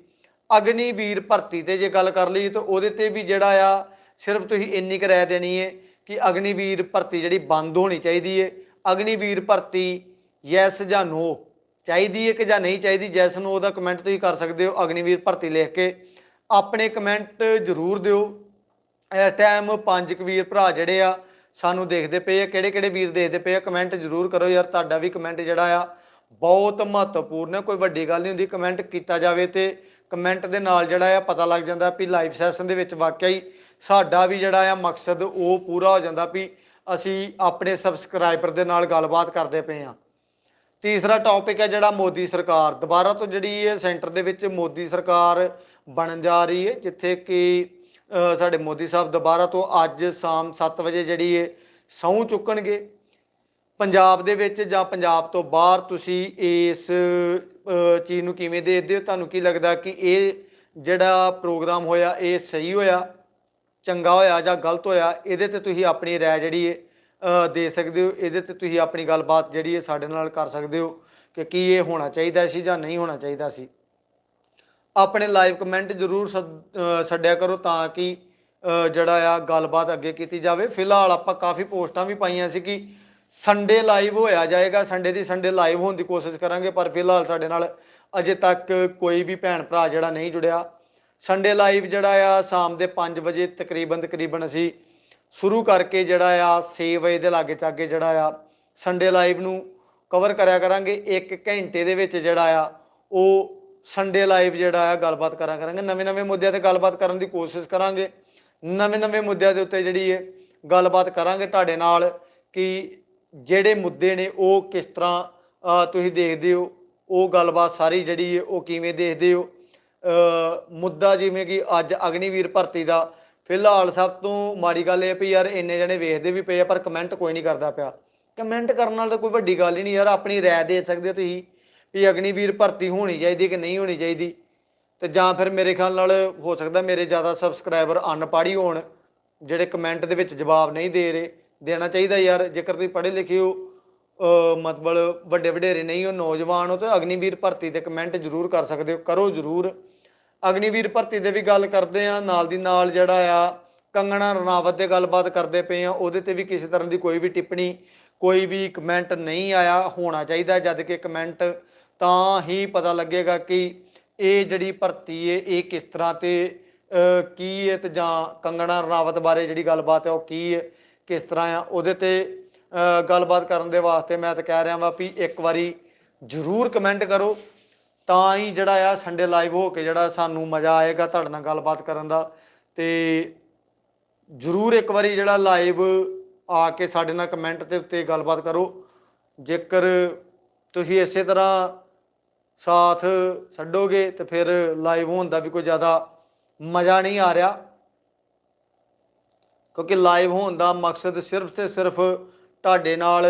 ਅਗਨੀਵੀਰ ਭਰਤੀ ਤੇ ਜੇ ਗੱਲ ਕਰ ਲਈ ਤਾਂ ਉਹਦੇ ਤੇ ਵੀ ਜਿਹੜਾ ਆ, ਸਿਰਫ ਤੁਸੀਂ ਇੰਨੀ ਕੁ ਰਾਏ ਦੇਣੀ ਹੈ ਕਿ ਅਗਨੀਵੀਰ ਭਰਤੀ ਜਿਹੜੀ ਬੰਦ ਹੋਣੀ ਚਾਹੀਦੀ ਹੈ। ਅਗਨੀਵੀਰ ਭਰਤੀ ਯੈਸ ਜਾਂ ਨੋ ਚਾਹੀਦੀ ਹੈ ਕਿ ਜਾਂ ਨਹੀਂ ਚਾਹੀਦੀ ਜੈਸ ਨੂੰ ਉਹਦਾ ਕਮੈਂਟ ਤੁਸੀਂ ਕਰ ਸਕਦੇ ਹੋ ਅਗਨੀਵੀਰ ਭਰਤੀ ਲਿਖ ਕੇ। ਆਪਣੇ ਕਮੈਂਟ ਜ਼ਰੂਰ ਦਿਓ। ਇਸ ਟਾਈਮ ਪੰਜ ਕੁ ਵੀਰ ਭਰਾ ਜਿਹੜੇ ਆ, ਸਾਨੂੰ ਦੇਖਦੇ ਪਏ ਆ ਕਿਹੜੇ ਕਿਹੜੇ ਵੀਰ ਦੇਖਦੇ ਪਏ ਆ ਕਮੈਂਟ ਜ਼ਰੂਰ ਕਰੋ ਯਾਰ, ਤੁਹਾਡਾ ਵੀ ਕਮੈਂਟ ਜਿਹੜਾ ਆ ਬਹੁਤ ਮਹੱਤਵਪੂਰਨ ਹੈ, ਕੋਈ ਵੱਡੀ ਗੱਲ ਨਹੀਂ ਹੁੰਦੀ ਕਮੈਂਟ ਕੀਤਾ ਜਾਵੇ ਤੇ ਕਮੈਂਟ ਦੇ ਨਾਲ ਜਿਹੜਾ ਆ ਪਤਾ ਲੱਗ ਜਾਂਦਾ ਵੀ ਲਾਈਵ ਸੈਸ਼ਨ ਦੇ ਵਿੱਚ ਵਾਕਿਆ ਹੀ ਸਾਡਾ ਵੀ ਜਿਹੜਾ ਆ ਮਕਸਦ ਉਹ ਪੂਰਾ ਹੋ ਜਾਂਦਾ ਵੀ ਅਸੀਂ ਆਪਣੇ ਸਬਸਕ੍ਰਾਈਬਰ ਦੇ ਨਾਲ ਗੱਲਬਾਤ ਕਰਦੇ ਪਏ ਆ। ਤੀਸਰਾ ਟੌਪਿਕ ਹੈ ਜਿਹੜਾ ਮੋਦੀ ਸਰਕਾਰ। ਦੁਬਾਰਾ ਤੋਂ ਜਿਹੜੀ ਹੈ ਸੈਂਟਰ ਦੇ ਵਿੱਚ ਮੋਦੀ ਸਰਕਾਰ ਬਣਨ ਜਾ ਰਹੀ ਹੈ, ਜਿੱਥੇ ਕਿ ਸਾਡੇ ਮੋਦੀ ਸਾਹਿਬ ਦੁਬਾਰਾ ਤੋਂ ਅੱਜ ਸ਼ਾਮ 7 ਵਜੇ ਜਿਹੜੀ ਹੈ ਸਹੁੰ ਚੁੱਕਣਗੇ। ਪੰਜਾਬ ਦੇ ਵਿੱਚ ਜਾਂ ਪੰਜਾਬ ਤੋਂ ਬਾਹਰ ਤੁਸੀਂ ਇਸ ਚੀਜ਼ ਨੂੰ ਕਿਵੇਂ ਦੇਖਦੇ ਹੋ? ਤੁਹਾਨੂੰ ਕੀ ਲੱਗਦਾ ਕਿ ਇਹ ਜਿਹੜਾ ਪ੍ਰੋਗਰਾਮ ਹੋਇਆ, ਇਹ ਸਹੀ ਹੋਇਆ, ਚੰਗਾ ਹੋਇਆ ਜਾਂ ਗਲਤ ਹੋਇਆ? ਇਹਦੇ ਤੇ ਤੁਸੀਂ ਆਪਣੀ ਰਾਏ ਜਿਹੜੀ ਹੈ ਦੇ ਸਕਦੇ ਹੋ। ਇਹਦੇ ਤੇ ਤੁਸੀਂ ਆਪਣੀ ਗੱਲਬਾਤ ਜਿਹੜੀ ਹੈ ਸਾਡੇ ਨਾਲ ਕਰ ਸਕਦੇ ਹੋ ਕਿ ਕੀ ਇਹ ਹੋਣਾ ਚਾਹੀਦਾ ਸੀ ਜਾਂ ਨਹੀਂ ਹੋਣਾ ਚਾਹੀਦਾ ਸੀ। ਆਪਣੇ ਲਾਈਵ ਕਮੈਂਟ ਜ਼ਰੂਰ ਸੱਦ- ਛੱਡਿਆ ਕਰੋ ਤਾਂ ਕਿ ਜਿਹੜਾ ਆ ਗੱਲਬਾਤ ਅੱਗੇ ਕੀਤੀ ਜਾਵੇ। ਫਿਲਹਾਲ ਆਪਾਂ ਕਾਫੀ ਪੋਸਟਾਂ ਵੀ ਪਾਈਆਂ ਸੀ ਕਿ ਸੰਡੇ ਲਾਈਵ ਹੋਇਆ ਜਾਏਗਾ। ਸੰਡੇ ਦੀ ਸੰਡੇ ਲਾਈਵ ਹੋਣ ਦੀ ਕੋਸ਼ਿਸ਼ ਕਰਾਂਗੇ, ਪਰ ਫਿਲਹਾਲ ਸਾਡੇ ਨਾਲ ਅਜੇ ਤੱਕ ਕੋਈ ਵੀ ਭੈਣ ਭਰਾ ਜਿਹੜਾ ਨਹੀਂ ਜੁੜਿਆ। ਸੰਡੇ ਲਾਈਵ ਜਿਹੜਾ ਆ, ਸ਼ਾਮ ਦੇ 5 ਵਜੇ ਤਕਰੀਬਨ ਤਕਰੀਬਨ ਅਸੀਂ ਸ਼ੁਰੂ ਕਰਕੇ ਜਿਹੜਾ ਆ 6 ਵਜੇ ਦੇ ਲਾਗੇ ਚਾਗੇ ਜਿਹੜਾ ਆ ਸੰਡੇ ਲਾਈਵ ਨੂੰ ਕਵਰ ਕਰਿਆ ਕਰਾਂਗੇ। 1 ਘੰਟੇ ਦੇ ਵਿੱਚ ਜਿਹੜਾ ਆ ਉਹ ਸੰਡੇ ਲਾਈਵ ਜਿਹੜਾ ਆ ਗੱਲਬਾਤ ਕਰਾਂ ਕਰਾਂਗੇ। ਨਵੇਂ ਨਵੇਂ ਮੁੱਦਿਆਂ ਤੇ ਗੱਲਬਾਤ ਕਰਨ ਦੀ ਕੋਸ਼ਿਸ਼ ਕਰਾਂਗੇ। ਨਵੇਂ ਨਵੇਂ ਮੁੱਦਿਆਂ ਦੇ ਉੱਤੇ ਜਿਹੜੀ ਹੈ ਗੱਲਬਾਤ ਕਰਾਂਗੇ ਤੁਹਾਡੇ ਨਾਲ ਕਿ ਜਿਹੜੇ ਮੁੱਦੇ ਨੇ ਉਹ ਕਿਸ ਤਰ੍ਹਾਂ ਤੁਸੀਂ ਦੇਖਦੇ ਹੋ। ਉਹ ਗੱਲਬਾਤ ਸਾਰੀ ਜਿਹੜੀ ਹੈ ਉਹ ਕਿਵੇਂ ਦੇਖਦੇ ਹੋ? ਮੁੱਦਾ ਜਿਵੇਂ ਕਿ ਅੱਜ ਅਗਨੀਵੀਰ ਭਰਤੀ ਦਾ ਫਿਲਹਾਲ ਸਭ ਤੋਂ ਮਾੜੀ ਗੱਲ ਇਹ ਵੀ ਯਾਰ ਇੰਨੇ ਜਣੇ ਵੇਖਦੇ ਵੀ ਪਏ ਆ, ਪਰ ਕਮੈਂਟ ਕੋਈ ਨਹੀਂ ਕਰਦਾ ਪਿਆ। ਕਮੈਂਟ ਕਰਨ ਨਾਲ ਤਾਂ ਕੋਈ ਵੱਡੀ ਗੱਲ ਹੀ ਨਹੀਂ ਯਾਰ, ਆਪਣੀ ਰਾਏ ਦੇ ਸਕਦੇ ਹੋ ਤੁਸੀਂ ਵੀ ਅਗਨੀਵੀਰ ਭਰਤੀ ਹੋਣੀ ਚਾਹੀਦੀ ਕਿ ਨਹੀਂ ਹੋਣੀ ਚਾਹੀਦੀ। ਤੇ ਜਾਂ ਫਿਰ ਮੇਰੇ ਖਿਆਲ ਨਾਲ ਹੋ ਸਕਦਾ ਮੇਰੇ ਜ਼ਿਆਦਾ ਸਬਸਕ੍ਰਾਈਬਰ ਅਨਪੜ੍ਹ ਹੀ ਹੋਣ, ਜਿਹੜੇ ਕਮੈਂਟ ਦੇ ਵਿੱਚ ਜਵਾਬ ਨਹੀਂ ਦੇ ਰਹੇ। ਦੇਣਾ ਚਾਹੀਦਾ ਯਾਰ, ਜੇਕਰ ਤੁਸੀਂ ਪੜ੍ਹੇ ਲਿਖੇ ਹੋ ਮਤਲਬ ਵੱਡੇ ਵਡੇਰੇ ਨਹੀਂ ਹੋ, ਨੌਜਵਾਨ ਹੋ, ਤਾਂ ਅਗਨੀਵੀਰ ਭਰਤੀ ਤੇ ਕਮੈਂਟ ਜ਼ਰੂਰ ਕਰ ਸਕਦੇ ਹੋ, ਕਰੋ ਜ਼ਰੂਰ। ਅਗਨੀਵੀਰ ਭਰਤੀ ਦੇ ਵੀ ਗੱਲ ਕਰਦੇ ਆ, ਨਾਲ ਦੀ ਨਾਲ ਜਿਹੜਾ ਆ, ਕੰਗਣਾ ਰਣਾਵਤ ਦੇ ਗੱਲਬਾਤ ਕਰਦੇ ਪਏ ਆ, ਉਹਦੇ ਤੇ ਵੀ ਕਿਸੇ ਤਰ੍ਹਾਂ ਦੀ ਕੋਈ ਵੀ ਟਿੱਪਣੀ, ਕੋਈ ਵੀ ਕਮੈਂਟ ਨਹੀਂ ਆਇਆ, ਹੋਣਾ ਚਾਹੀਦਾ, ਜਦ ਕਿ ਕਮੈਂਟ ਤਾਂ ਹੀ ਪਤਾ ਲੱਗੇਗਾ ਕਿ ਇਹ ਜਿਹੜੀ ਭਰਤੀ ਹੈ ਇਹ ਕਿਸ ਤਰ੍ਹਾਂ ਤੇ ਕੀ ਹੈ ਤੇ ਜਾਂ ਕੰਗਣਾ ਰਣਾਵਤ ਬਾਰੇ ਜਿਹੜੀ ਗੱਲਬਾਤ ਹੈ ਉਹ ਕੀ ਹੈ ਕਿਸ ਤਰ੍ਹਾਂ ਆ, ਉਹਦੇ ਤੇ ਗੱਲਬਾਤ ਕਰਨ ਦੇ ਵਾਸਤੇ ਮੈਂ ਤਾਂ ਕਹਿ ਰਿਹਾ ਵਾਂ ਵੀ ਇੱਕ ਵਾਰੀ ਜ਼ਰੂਰ ਕਮੈਂਟ ਕਰੋ। ਤਾਂ ਹੀ ਜਿਹੜਾ ਆ ਸੰਡੇ ਲਾਈਵ ਹੋ ਕੇ ਜਿਹੜਾ ਸਾਨੂੰ ਮਜ਼ਾ ਆਏਗਾ ਤੁਹਾਡੇ ਨਾਲ ਗੱਲਬਾਤ ਕਰਨ ਦਾ। ਤੇ ਜ਼ਰੂਰ ਇੱਕ ਵਾਰੀ ਜਿਹੜਾ ਲਾਈਵ ਆ ਕੇ ਸਾਡੇ ਨਾਲ ਕਮੈਂਟ ਦੇ ਉੱਤੇ ਗੱਲਬਾਤ ਕਰੋ। ਜੇਕਰ ਤੁਸੀਂ ਇਸੇ ਤਰ੍ਹਾਂ ਸਾਥ ਛੱਡੋਗੇ ਤੇ ਫਿਰ ਲਾਈਵ ਹੋਣ ਦਾ ਵੀ ਕੋਈ ਜ਼ਿਆਦਾ ਮਜ਼ਾ ਨਹੀਂ ਆ ਰਿਹਾ। ਕਿਉਂਕਿ ਲਾਈਵ ਹੋਣ ਦਾ ਮਕਸਦ ਸਿਰਫ ਤੇ ਸਿਰਫ ਤੁਹਾਡੇ ਨਾਲ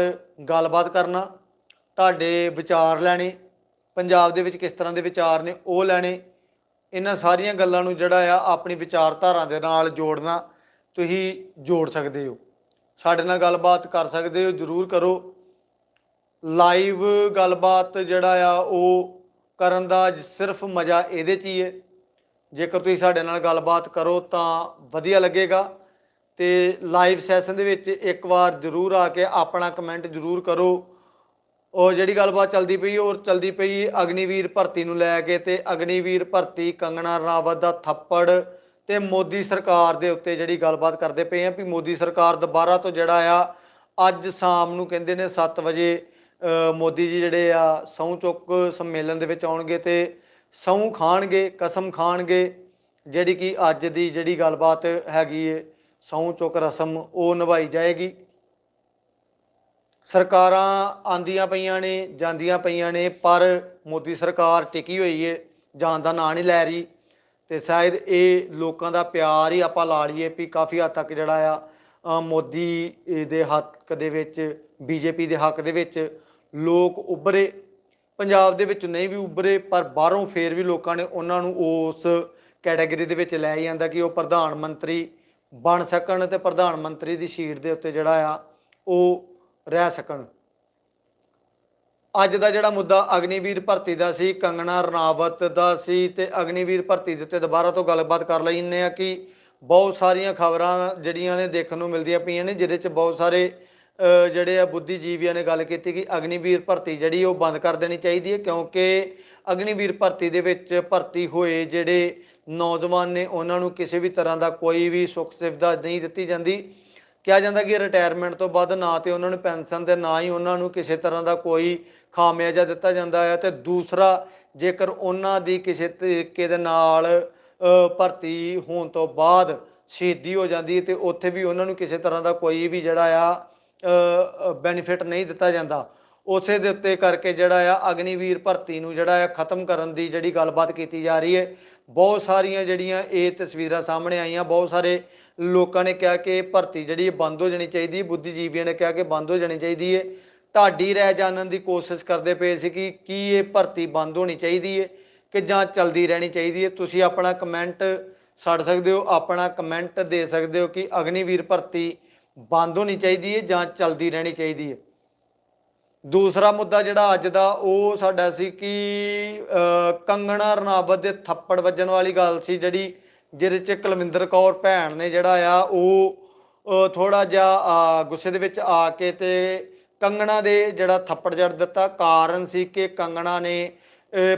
ਗੱਲਬਾਤ ਕਰਨਾ, ਤੁਹਾਡੇ ਵਿਚਾਰ ਲੈਣੇ ਪੰਜਾਬ ਦੇ ਵਿੱਚ ਕਿਸ ਤਰ੍ਹਾਂ ਦੇ ਵਿਚਾਰ ਨੇ, ਉਹ ਲੈਣੇ। ਇਹਨਾਂ ਸਾਰੀਆਂ ਗੱਲਾਂ ਨੂੰ ਜਿਹੜਾ ਆ, ਆਪਣੀ ਵਿਚਾਰਧਾਰਾ ਦੇ ਨਾਲ ਜੋੜਨਾ, ਤੁਸੀਂ ਜੋੜ ਸਕਦੇ ਹੋ। ਸਾਡੇ ਨਾਲ ਗੱਲਬਾਤ ਕਰ ਸਕਦੇ ਹੋ, ਜਰੂਰ ਕਰੋ। ਲਾਈਵ ਗੱਲਬਾਤ ਜਿਹੜਾ ਆ, ਉਹ ਕਰਨ ਦਾ ਸਿਰਫ ਮਜ਼ਾ ਇਹਦੇ 'ਚ ਹੀ ਹੈ। ਜੇਕਰ ਤੁਸੀਂ ਸਾਡੇ ਨਾਲ ਗੱਲਬਾਤ ਕਰੋ ਤਾਂ ਵਧੀਆ ਲੱਗੇਗਾ। ਤੇ ਲਾਈਵ ਸੈਸ਼ਨ ਦੇ ਵਿੱਚ ਇੱਕ ਵਾਰ ਜਰੂਰ ਆ ਕੇ ਆਪਣਾ ਕਮੈਂਟ ਜਰੂਰ ਕਰੋ। ਉਹ ਜਿਹੜੀ ਗੱਲਬਾਤ ਚੱਲਦੀ ਪਈ ਔਰ ਚੱਲਦੀ ਪਈ ਅਗਨੀਵੀਰ ਭਰਤੀ ਨੂੰ ਲੈ ਕੇ ਤੇ ਅਗਨੀਵੀਰ ਭਰਤੀ ਕੰਗਣਾ ਰਣਾਵਤ ਦਾ ਥੱਪੜ ਤੇ ਮੋਦੀ ਸਰਕਾਰ ਦੇ ਉੱਤੇ ਜਿਹੜੀ ਗੱਲਬਾਤ ਕਰਦੇ ਪਏ ਆ ਵੀ ਮੋਦੀ ਸਰਕਾਰ ਦੁਬਾਰਾ ਤੋਂ ਜਿਹੜਾ ਆ, ਅੱਜ ਸ਼ਾਮ ਨੂੰ ਕਹਿੰਦੇ ਨੇ 7 ਵਜੇ ਮੋਦੀ ਜੀ ਜਿਹੜੇ ਆ ਸਹੁੰ ਚੁੱਕ ਸੰਮੇਲਨ ਦੇ ਵਿੱਚ ਆਉਣਗੇ ਤੇ ਸਹੁੰ ਖਾਣਗੇ, ਕਸਮ ਖਾਣਗੇ, ਜਿਹੜੀ ਕਿ ਅੱਜ ਦੀ ਜਿਹੜੀ ਗੱਲਬਾਤ ਹੈਗੀ ਏ, ਸਹੁੰ ਚੁੱਕ ਰਸਮ ਉਹ ਨਿਭਾਈ ਜਾਏਗੀ। ਸਰਕਾਰਾਂ ਆਂਦੀਆਂ ਪਈਆਂ ਨੇ, ਜਾਂਦੀਆਂ ਪਈਆਂ ਨੇ, ਪਰ ਮੋਦੀ ਸਰਕਾਰ ਟਿਕੀ ਹੋਈ ਏ, ਜਾਣ ਦਾ ਨਾਂ ਨਹੀਂ ਲੈ ਰਹੀ ਤੇ ਸ਼ਾਇਦ ਇਹ ਲੋਕਾਂ ਦਾ ਪਿਆਰ ਹੀ ਆਪਾਂ ਲਾ ਲਈਏ ਵੀ ਕਾਫੀ ਹੱਦ ਤੱਕ ਜਿਹੜਾ ਆ ਮੋਦੀ ਦੇ ਹੱਕ ਦੇ ਵਿੱਚ, ਬੀਜੇਪੀ ਦੇ ਹੱਕ ਦੇ ਵਿੱਚ ਲੋਕ ਉੱਭਰੇ। ਪੰਜਾਬ ਦੇ ਵਿੱਚ ਨਹੀਂ ਵੀ ਉੱਭਰੇ, ਪਰ ਬਾਹਰੋਂ ਫੇਰ ਵੀ ਲੋਕਾਂ ਨੇ ਉਹਨਾਂ ਨੂੰ ਉਸ ਕੈਟਾਗਰੀ ਦੇ ਵਿੱਚ ਲੈ ਜਾਂਦਾ ਕਿ ਉਹ ਪ੍ਰਧਾਨ ਮੰਤਰੀ ਬਣ ਸਕਣ ਤੇ ਪ੍ਰਧਾਨ ਮੰਤਰੀ ਦੀ ਸੀਟ ਦੇ ਉੱਤੇ ਜਿਹੜਾ ਆ, ਉਹ ਰਹਿ ਸਕਣ। ਅੱਜ ਦਾ ਜਿਹੜਾ ਮੁੱਦਾ ਅਗਨੀਵੀਰ ਭਰਤੀ ਦਾ ਸੀ, ਕੰਗਣਾ ਰਣਾਵਤ ਦਾ ਸੀ ਤੇ ਅਗਨੀਵੀਰ ਭਰਤੀ ਦੇ ਉੱਤੇ ਦੁਬਾਰਾ ਤੋਂ ਗੱਲਬਾਤ ਕਰ ਲਈ ਲੈਂਦੇ ਆ ਕਿ ਬਹੁਤ ਸਾਰੀਆਂ ਖਬਰਾਂ ਜਿਹੜੀਆਂ ਨੇ ਦੇਖਣ ਨੂੰ ਮਿਲਦੀਆਂ ਪਈਆਂ ਨੇ, ਜਿਹਦੇ ਚ ਬਹੁਤ ਸਾਰੇ ਜਿਹੜੇ ਆ ਬੁੱਧੀਜੀਵੀਆਂ ਨੇ ਗੱਲ ਕੀਤੀ ਕਿ ਅਗਨੀਵੀਰ ਭਰਤੀ ਜਿਹੜੀ ਉਹ ਬੰਦ ਕਰ ਦੇਣੀ ਚਾਹੀਦੀ ਹੈ, ਕਿਉਂਕਿ ਅਗਨੀਵੀਰ ਭਰਤੀ ਦੇ ਵਿੱਚ ਭਰਤੀ ਹੋਏ ਜਿਹੜੇ ਨੌਜਵਾਨ ਨੇ, ਉਹਨਾਂ ਨੂੰ ਕਿਸੇ ਵੀ ਤਰ੍ਹਾਂ ਦਾ ਕੋਈ ਵੀ ਸੁੱਖ ਸੁਵਿਧਾ ਨਹੀਂ ਦਿੱਤੀ ਜਾਂਦੀ। ਕਿਹਾ ਜਾਂਦਾ ਕਿ ਰਿਟਾਇਰਮੈਂਟ ਤੋਂ ਬਾਅਦ ਨਾ ਤੇ ਉਹਨਾਂ ਨੂੰ ਪੈਨਸ਼ਨ ਤੇ ਨਾ ਹੀ ਉਹਨਾਂ ਨੂੰ ਕਿਸੇ ਤਰ੍ਹਾਂ ਦਾ ਕੋਈ ਖਾਮਿਆਜਾ ਦਿੱਤਾ ਜਾਂਦਾ ਹੈ ਤੇ ਦੂਸਰਾ, ਜੇਕਰ ਉਹਨਾਂ ਦੀ ਕਿਸੇ ਤਰੀਕੇ ਦੇ ਨਾਲ ਭਰਤੀ ਹੋਣ ਤੋਂ ਬਾਅਦ ਸ਼ਹੀਦੀ ਹੋ ਜਾਂਦੀ ਹੈ ਤੇ ਉੱਥੇ ਵੀ ਉਹਨਾਂ ਨੂੰ ਕਿਸੇ ਤਰ੍ਹਾਂ ਦਾ ਕੋਈ ਵੀ ਜਿਹੜਾ ਆ ਬੈਨੀਫਿਟ ਨਹੀਂ ਦਿੱਤਾ ਜਾਂਦਾ। ਉਸੇ ਦੇ ਉੱਤੇ ਕਰਕੇ ਜਿਹੜਾ ਆ ਅਗਨੀਵੀਰ ਭਰਤੀ ਨੂੰ ਜਿਹੜਾ ਆ ਖਤਮ ਕਰਨ ਦੀ ਜਿਹੜੀ ਗੱਲਬਾਤ ਕੀਤੀ ਜਾ ਰਹੀ ਹੈ ਬਹੁਤ ਸਾਰੀਆਂ ਜਿਹੜੀਆਂ ਇਹ ਤਸਵੀਰਾਂ ਸਾਹਮਣੇ ਆਈਆਂ, ਬਹੁਤ ਸਾਰੇ ਲੋਕਾਂ ਨੇ ਕਿਹਾ ਕਿ ਭਰਤੀ ਜਿਹੜੀ ਬੰਦ ਹੋ ਜਾਣੀ ਚਾਹੀਦੀ, ਬੁੱਧੀਜੀਵੀਆਂ ਨੇ ਕਿਹਾ ਕਿ ਬੰਦ ਹੋ ਜਾਣੀ ਚਾਹੀਦੀ ਹੈ ਢਾਡੀ ਰਹਿ ਜਾਣਨ ਦੀ ਕੋਸ਼ਿਸ਼ ਕਰਦੇ ਪਏ ਸੀ ਕਿ ਕੀ ਇਹ ਭਰਤੀ ਬੰਦ ਹੋਣੀ ਚਾਹੀਦੀ ਹੈ ਕਿ ਜਾਂ ਚਲਦੀ ਰਹਿਣੀ ਚਾਹੀਦੀ ਹੈ ਤੁਸੀਂ ਆਪਣਾ ਕਮੈਂਟ ਛੱਡ ਸਕਦੇ ਹੋ, ਆਪਣਾ ਕਮੈਂਟ ਦੇ ਸਕਦੇ ਹੋ ਕਿ ਅਗਨੀਵੀਰ ਭਰਤੀ ਬੰਦ ਹੋਣੀ ਚਾਹੀਦੀ ਹੈ ਜਾਂ ਚਲਦੀ ਰਹਿਣੀ ਚਾਹੀਦੀ ਹੈ ਦੂਸਰਾ ਮੁੱਦਾ ਜਿਹੜਾ ਅੱਜ ਦਾ, ਉਹ ਸਾਡਾ ਸੀ ਕਿ ਕੰਗਣਾ ਰਣਾਵਤ ਦੇ ਥੱਪੜ ਵੱਜਣ ਵਾਲੀ ਗੱਲ ਸੀ ਜਿਹੜੀ, ਜਿਹਦੇ ਚ ਕੁਲਵਿੰਦਰ ਕੌਰ ਭੈਣ ਨੇ ਜਿਹੜਾ ਆ, ਉਹ ਥੋੜਾ ਜਿਹਾ ਗੁੱਸੇ ਦੇ ਵਿੱਚ ਆ ਕੇ ਤੇ ਕੰਗਣਾ ਦੇ ਜਿਹੜਾ ਥੱਪੜ ਜੜ ਦਿੱਤਾ। ਕਾਰਨ ਸੀ ਕਿ ਕੰਗਣਾ ਨੇ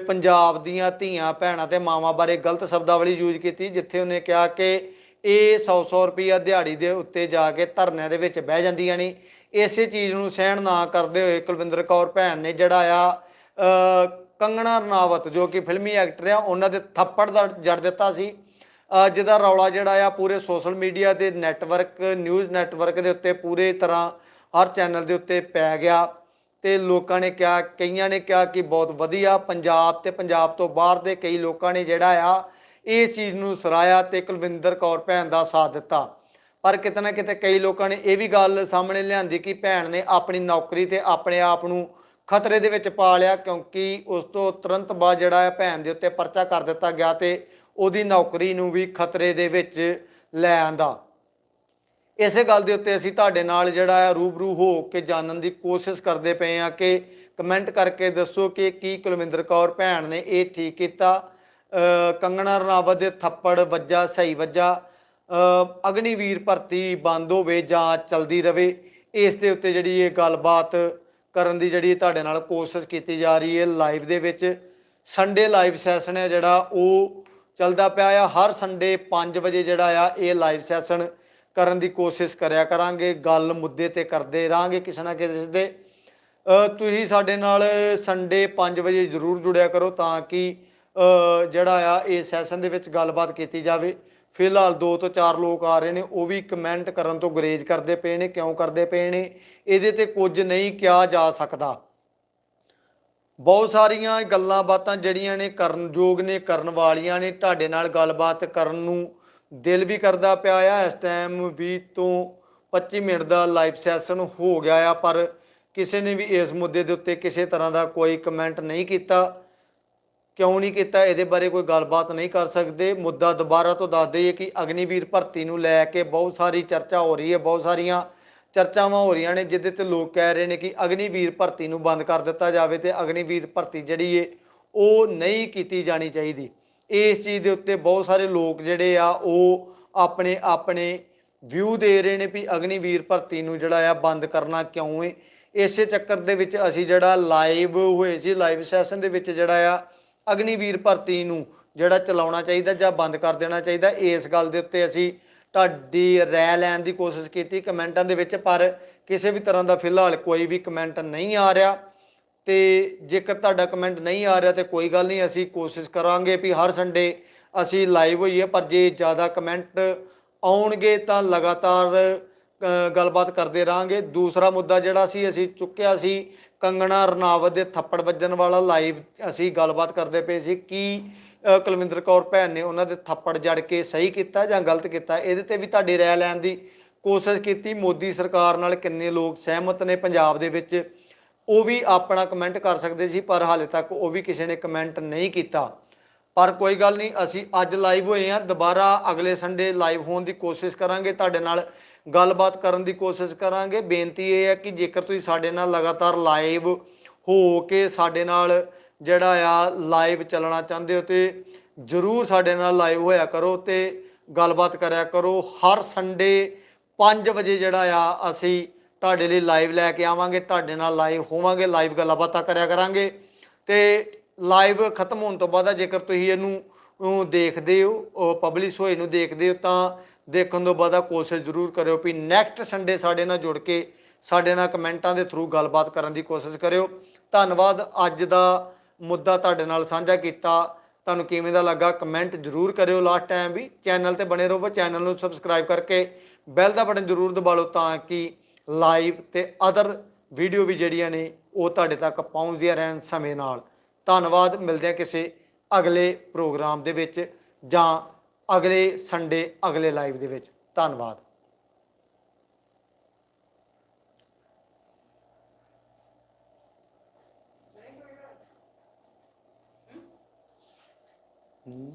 ਪੰਜਾਬ ਦੀਆਂ ਧੀਆਂ ਭੈਣਾਂ ਤੇ ਮਾਵਾਂ ਬਾਰੇ ਗਲਤ ਸ਼ਬਦਾਵਲੀ ਯੂਜ਼ ਕੀਤੀ, ਜਿੱਥੇ ਉਹਨੇ ਕਿਹਾ ਕਿ ਇਹ 100-100 ਰੁਪਈਆ ਦਿਹਾੜੀ ਦੇ ਉੱਤੇ ਜਾ ਕੇ ਧਰਨਿਆਂ ਦੇ ਵਿੱਚ ਬਹਿ ਜਾਂਦੀਆਂ ਨੇ। ਇਸੇ ਚੀਜ਼ ਨੂੰ ਸਹਿਣ ਨਾ ਕਰਦੇ ਹੋਏ ਕੁਲਵਿੰਦਰ ਕੌਰ ਭੈਣ ਨੇ ਜਿਹੜਾ ਆ ਕੰਗਣਾ ਰਣਾਵਤ, ਜੋ ਕਿ ਫਿਲਮੀ ਐਕਟਰ ਆ, ਉਹਨਾਂ ਦੇ ਥੱਪੜ ਦਾ ਜੜ ਦਿੱਤਾ ਸੀ। ਜਿਹਦਾ ਰੌਲਾ ਜਿਹੜਾ ਆ, ਪੂਰੇ ਸੋਸ਼ਲ ਮੀਡੀਆ ਦੇ ਨੈਟਵਰਕ, ਨਿਊਜ਼ ਨੈਟਵਰਕ ਦੇ ਉੱਤੇ ਪੂਰੇ ਤਰ੍ਹਾਂ ਹਰ ਚੈਨਲ ਦੇ ਉੱਤੇ ਪੈ ਗਿਆ। ਤੇ ਲੋਕਾਂ ਨੇ ਕਿਹਾ, ਕਈਆਂ ਨੇ ਕਿਹਾ ਕਿ ਬਹੁਤ ਵਧੀਆ, ਪੰਜਾਬ ਤੇ ਪੰਜਾਬ ਤੋਂ ਬਾਹਰ ਦੇ ਕਈ ਲੋਕਾਂ ਨੇ ਜਿਹੜਾ ਆ, ਇਸ ਚੀਜ਼ ਨੂੰ ਸਰਾਇਆ ਤੇ ਕੁਲਵਿੰਦਰ ਕੌਰ ਭੈਣ ਦਾ ਸਾਥ ਦਿੱਤਾ। ਪਰ ਕਿਤੇ ਨਾ ਕਿਤੇ ਕਈ ਲੋਕਾਂ ਨੇ ਇਹ ਵੀ ਗੱਲ ਸਾਹਮਣੇ ਲਿਆਂਦੀ ਕਿ ਭੈਣ ਨੇ ਆਪਣੀ ਨੌਕਰੀ ਤੇ ਆਪਣੇ ਆਪ ਨੂੰ ਖਤਰੇ ਦੇ ਵਿੱਚ ਪਾ ਲਿਆ ਕਿਉਂਕਿ ਉਸ ਤੋਂ ਤੁਰੰਤ ਬਾਅਦ ਜਿਹੜਾ ਹੈ ਭੈਣ ਦੇ ਉੱਤੇ ਪਰਚਾ ਕਰ ਦਿੱਤਾ ਗਿਆ ਤੇ ਉਹਦੀ ਨੌਕਰੀ ਨੂੰ ਵੀ ਖਤਰੇ ਦੇ ਵਿੱਚ ਲੈ ਆਂਦਾ। ਇਸੇ ਗੱਲ ਦੇ ਉੱਤੇ ਅਸੀਂ ਤੁਹਾਡੇ ਨਾਲ ਜਿਹੜਾ ਹੈ ਰੂਬਰੂ ਹੋ ਕੇ ਜਾਣਨ ਦੀ ਕੋਸ਼ਿਸ਼ ਕਰਦੇ ਪਏ ਆ ਕਿ ਕਮੈਂਟ ਕਰਕੇ ਦੱਸੋ ਕਿ ਕੀ ਕੁਲਵਿੰਦਰ ਕੌਰ ਭੈਣ ਨੇ ਇਹ ਠੀਕ ਕੀਤਾ। ਕੰਗਣਾ ਰਣਾਵਤ ਦੇ ਥੱਪੜ ਵੱਜਾ, ਸਹੀ ਵੱਜਾ। ਅਗਨੀਵੀਰ ਭਰਤੀ ਬੰਦ ਹੋਵੇ ਜਾਂ ਚਲਦੀ ਰਵੇ, ਇਸ ਦੇ ਉੱਤੇ ਜਿਹੜੀ ਇਹ ਗੱਲਬਾਤ ਕਰਨ ਦੀ ਜਿਹੜੀ ਤੁਹਾਡੇ ਨਾਲ ਕੋਸ਼ਿਸ਼ ਕੀਤੀ ਜਾ ਰਹੀ ਹੈ ਲਾਈਵ ਦੇ ਵਿੱਚ। ਸੰਡੇ ਲਾਈਵ ਸੈਸ਼ਨ ਹੈ ਜਿਹੜਾ, ਉਹ ਚੱਲਦਾ ਪਿਆ ਆ। ਹਰ ਸੰਡੇ 5 ਵਜੇ ਜਿਹੜਾ ਆ, ਇਹ ਲਾਈਵ ਸੈਸ਼ਨ ਕਰਨ ਦੀ ਕੋਸ਼ਿਸ਼ ਕਰਿਆ ਕਰਾਂਗੇ। ਗੱਲ ਮੁੱਦੇ ਤੇ ਕਰਦੇ ਰਾਂਗੇ ਕਿਸੇ ਨਾ ਕਿਸੇ ਦੇ। ਤੁਸੀਂ ਸਾਡੇ ਨਾਲ ਸੰਡੇ 5 ਵਜੇ ਜ਼ਰੂਰ ਜੁੜਿਆ ਕਰੋ ਤਾਂ ਕਿ ਜਿਹੜਾ ਆ, ਇਹ ਸੈਸ਼ਨ ਦੇ ਵਿੱਚ ਗੱਲਬਾਤ ਕੀਤੀ ਜਾਵੇ। ਫਿਲਹਾਲ ਦੋ ਤੋਂ ਚਾਰ ਲੋਕ ਆ ਰਹੇ ਨੇ, ਉਹ ਵੀ ਕਮੈਂਟ ਕਰਨ ਤੋਂ ਗੁਰੇਜ਼ ਕਰਦੇ ਪਏ ਨੇ, ਕਿਉਂ ਕਰਦੇ ਪਏ ਨੇ, ਇਹਦੇ ਤੇ ਕੁਝ ਨਹੀਂ ਕਿਹਾ ਜਾ ਸਕਦਾ। ਬਹੁਤ ਸਾਰੀਆਂ ਗੱਲਾਂ ਬਾਤਾਂ ਜਿਹੜੀਆਂ ਨੇ ਕਰਨ ਯੋਗ ਨੇ, ਕਰਨ ਵਾਲੀਆਂ ਨੇ, ਤੁਹਾਡੇ ਨਾਲ ਗੱਲਬਾਤ ਕਰਨ ਨੂੰ ਦਿਲ ਵੀ ਕਰਦਾ ਪਿਆ ਆ। ਇਸ ਟਾਈਮ 20 ਤੋਂ 25 ਮਿੰਟ ਦਾ ਲਾਈਵ ਸੈਸ਼ਨ ਹੋ ਗਿਆ ਆ, ਪਰ ਕਿਸੇ ਨੇ ਵੀ ਇਸ ਮੁੱਦੇ ਦੇ ਉੱਤੇ ਕਿਸੇ ਤਰ੍ਹਾਂ ਦਾ ਕੋਈ ਕਮੈਂਟ ਨਹੀਂ ਕੀਤਾ। ਕਿਉਂ ਨਹੀਂ ਕੀਤਾ? ਇਹਦੇ ਬਾਰੇ ਕੋਈ ਗੱਲਬਾਤ ਨਹੀਂ ਕਰ ਸਕਦੇ। ਮੁੱਦਾ ਦੁਬਾਰਾ ਤੋਂ ਦੱਸ ਦਈਏ ਕਿ ਅਗਨੀਵੀਰ ਭਰਤੀ ਨੂੰ ਲੈ ਕੇ ਬਹੁਤ ਸਾਰੀ ਚਰਚਾ ਹੋ ਰਹੀ ਹੈ। ਬਹੁਤ ਸਾਰੀਆਂ ਚਰਚਾਵਾਂ ਹੋ ਰਹੀਆਂ ਨੇ, ਜਿਹਦੇ ਤੇ ਲੋਕ ਕਹਿ ਰਹੇ ਨੇ ਕਿ ਅਗਨੀਵੀਰ ਭਰਤੀ ਨੂੰ ਬੰਦ ਕਰ ਦਿੱਤਾ ਜਾਵੇ ਤੇ ਅਗਨੀਵੀਰ ਭਰਤੀ ਜਿਹੜੀ ਏ, ਉਹ ਨਹੀਂ ਕੀਤੀ ਜਾਣੀ ਚਾਹੀਦੀ। ਇਸ ਚੀਜ਼ ਦੇ ਉੱਤੇ ਬਹੁਤ ਸਾਰੇ ਲੋਕ ਜਿਹੜੇ ਆ, ਉਹ ਆਪਣੇ ਆਪਣੇ ਵਿਊ ਦੇ ਰਹੇ ਨੇ ਵੀ ਅਗਨੀਵੀਰ ਭਰਤੀ ਨੂੰ ਜਿਹੜਾ ਆ ਬੰਦ ਕਰਨਾ ਕਿਉਂ ਏ। ਇਸੇ ਚੱਕਰ ਦੇ ਵਿੱਚ ਅਸੀਂ ਜਿਹੜਾ ਲਾਈਵ ਹੋਏ ਸੀ ਲਾਈਵ ਸੈਸ਼ਨ ਦੇ ਵਿੱਚ ਜਿਹੜਾ ਆ ਅਗਨੀਵੀਰ ਭਰਤੀ ਨੂੰ ਜਿਹੜਾ ਚਲਾਉਣਾ ਚਾਹੀਦਾ ਜਾਂ ਬੰਦ ਕਰ ਦੇਣਾ ਚਾਹੀਦਾ, ਇਸ ਗੱਲ ਦੇ ਉੱਤੇ ਅਸੀਂ ਤੁਹਾਡੀ ਰਾਏ ਲੈਣ ਦੀ ਕੋਸ਼ਿਸ਼ ਕੀਤੀ ਕਮੈਂਟਾਂ ਦੇ ਵਿੱਚ, ਪਰ ਕਿਸੇ ਵੀ ਤਰ੍ਹਾਂ ਦਾ ਫਿਲਹਾਲ ਕੋਈ ਵੀ ਕਮੈਂਟ ਨਹੀਂ ਆ ਰਿਹਾ। ਤੇ ਜੇਕਰ ਤੁਹਾਡਾ ਕਮੈਂਟ ਨਹੀਂ ਆ ਰਿਹਾ ਤੇ ਕੋਈ ਗੱਲ ਨਹੀਂ, ਅਸੀਂ ਕੋਸ਼ਿਸ਼ ਕਰਾਂਗੇ ਵੀ ਹਰ ਸੰਡੇ ਅਸੀਂ ਲਾਈਵ ਹੋਈਏ, ਪਰ ਜੇ ਜ਼ਿਆਦਾ ਕਮੈਂਟ ਆਉਣਗੇ ਤਾਂ ਲਗਾਤਾਰ ਗੱਲਬਾਤ ਕਰਦੇ ਰਹਾਂਗੇ। ਦੂਸਰਾ ਮੁੱਦਾ ਜਿਹੜਾ ਸੀ, ਅਸੀਂ ਚੁੱਕਿਆ ਸੀ ਕੰਗਣਾ ਰਣਾਵਤ ਦੇ ਥੱਪੜ ਵੱਜਣ ਵਾਲਾ ਲਾਈਵ ਅਸੀਂ ਗੱਲਬਾਤ ਕਰਦੇ ਪਏ ਸੀ ਕੀ ਕੁਲਵਿੰਦਰ ਕੌਰ ਭੈਣ ਨੇ ਉਹਨਾਂ ਦੇ ਥੱਪੜ ਜੜ ਕੇ ਸਹੀ ਕੀਤਾ ਜਾਂ ਗਲਤ ਕੀਤਾ, ਇਹਦੇ ਤੇ ਵੀ ਤੁਹਾਡੀ ਰਾਏ ਲੈਣ ਦੀ ਕੋਸ਼ਿਸ਼ ਕੀਤੀ। ਮੋਦੀ ਸਰਕਾਰ ਨਾਲ ਕਿੰਨੇ ਲੋਕ ਸਹਿਮਤ ਨੇ ਪੰਜਾਬ ਦੇ ਵਿੱਚ, ਉਹ ਵੀ ਆਪਣਾ ਕਮੈਂਟ ਕਰ ਸਕਦੇ ਸੀ, ਪਰ ਹਾਲੇ ਤੱਕ ਉਹ ਵੀ ਕਿਸੇ ਨੇ ਕਮੈਂਟ ਨਹੀਂ ਕੀਤਾ। ਪਰ ਕੋਈ ਗੱਲ ਨਹੀਂ, ਅਸੀਂ ਅੱਜ ਲਾਈਵ ਹੋਏ ਹਾਂ, ਦੁਬਾਰਾ ਅਗਲੇ ਸੰਡੇ ਲਾਈਵ ਹੋਣ ਦੀ ਕੋਸ਼ਿਸ਼ ਕਰਾਂਗੇ। ਤੁਹਾਡੇ ਨਾਲ ਗੱਲਬਾਤ ਕਰਨ ਦੀ ਕੋਸ਼ਿਸ਼ ਕਰਾਂਗੇ। ਬੇਨਤੀ ਇਹ ਹੈ ਕਿ ਜੇਕਰ ਤੁਸੀਂ ਸਾਡੇ ਨਾਲ ਲਗਾਤਾਰ ਲਾਈਵ ਹੋ ਕੇ ਸਾਡੇ ਨਾਲ ਜਿਹੜਾ ਆ ਲਾਈਵ ਚੱਲਣਾ ਚਾਹੁੰਦੇ ਹੋ ਤੇ ਜਰੂਰ ਸਾਡੇ ਨਾਲ ਲਾਈਵ ਹੋਇਆ ਕਰੋ ਤੇ ਗੱਲਬਾਤ ਕਰਿਆ ਕਰੋ। ਹਰ ਸੰਡੇ 5 ਵਜੇ ਜਿਹੜਾ ਆ ਅਸੀਂ ਤੁਹਾਡੇ ਲਈ ਲਾਈਵ ਲੈ ਕੇ ਆਵਾਂਗੇ, ਤੁਹਾਡੇ ਨਾਲ ਲਾਈਵ ਹੋਵਾਂਗੇ ਲਾਈਵ ਗੱਲਬਾਤਾਂ ਕਰਿਆ ਕਰਾਂਗੇ ਤੇ ਲਾਈਵ ਖਤਮ ਹੋਣ ਤੋਂ ਬਾਅਦ ਜੇਕਰ ਤੁਸੀਂ ਇਹਨੂੰ ਦੇਖਦੇ ਹੋ ਪਬਲਿਸ਼ ਹੋਏ ਨੂੰ ਦੇਖਦੇ ਹੋ ਤਾਂ ਦੇਖਣ ਤੋਂ ਬਾਅਦ ਕੋਸ਼ਿਸ਼ ਜ਼ਰੂਰ ਕਰਿਓ ਵੀ ਨੈਕਸਟ ਸੰਡੇ ਸਾਡੇ ਨਾਲ ਜੁੜ ਕੇ ਸਾਡੇ ਨਾਲ ਕਮੈਂਟਾਂ ਦੇ ਥਰੂ ਗੱਲਬਾਤ ਕਰਨ ਦੀ ਕੋਸ਼ਿਸ਼ ਕਰਿਓ। ਧੰਨਵਾਦ, ਅੱਜ ਦਾ ਮੁੱਦਾ ਤੁਹਾਡੇ ਨਾਲ ਸਾਂਝਾ ਕੀਤਾ। ਤੁਹਾਨੂੰ ਕਿਵੇਂ ਦਾ ਲੱਗਾ ਕਮੈਂਟ ਜ਼ਰੂਰ ਕਰਿਓ ਲਾਸਟ ਟਾਈਮ ਵੀ। ਚੈਨਲ ਤੇ ਬਣੇ ਰਹੋ, ਚੈਨਲ ਨੂੰ ਸਬਸਕ੍ਰਾਈਬ ਕਰਕੇ ਬੈਲ ਦਾ ਬਟਨ ਜ਼ਰੂਰ ਦਬਾ ਲਓ ਤਾਂ ਕਿ ਲਾਈਵ ਤੇ ਅਦਰ ਵੀਡੀਓ ਵੀ ਜਿਹੜੀਆਂ ਨੇ, ਉਹ ਤੁਹਾਡੇ ਤੱਕ ਪਹੁੰਚਦੀਆਂ ਰਹਿਣ ਸਮੇਂ ਨਾਲ। ਧੰਨਵਾਦ, ਮਿਲਦੇ ਹਾਂ ਕਿਸੇ ਅਗਲੇ ਪ੍ਰੋਗਰਾਮ ਦੇ ਵਿੱਚ ਜਾਂ ਅਗਲੇ ਸੰਡੇ ਅਗਲੇ ਲਾਈਵ ਦੇ ਵਿੱਚ। ਧੰਨਵਾਦ। ਨਹੀਂ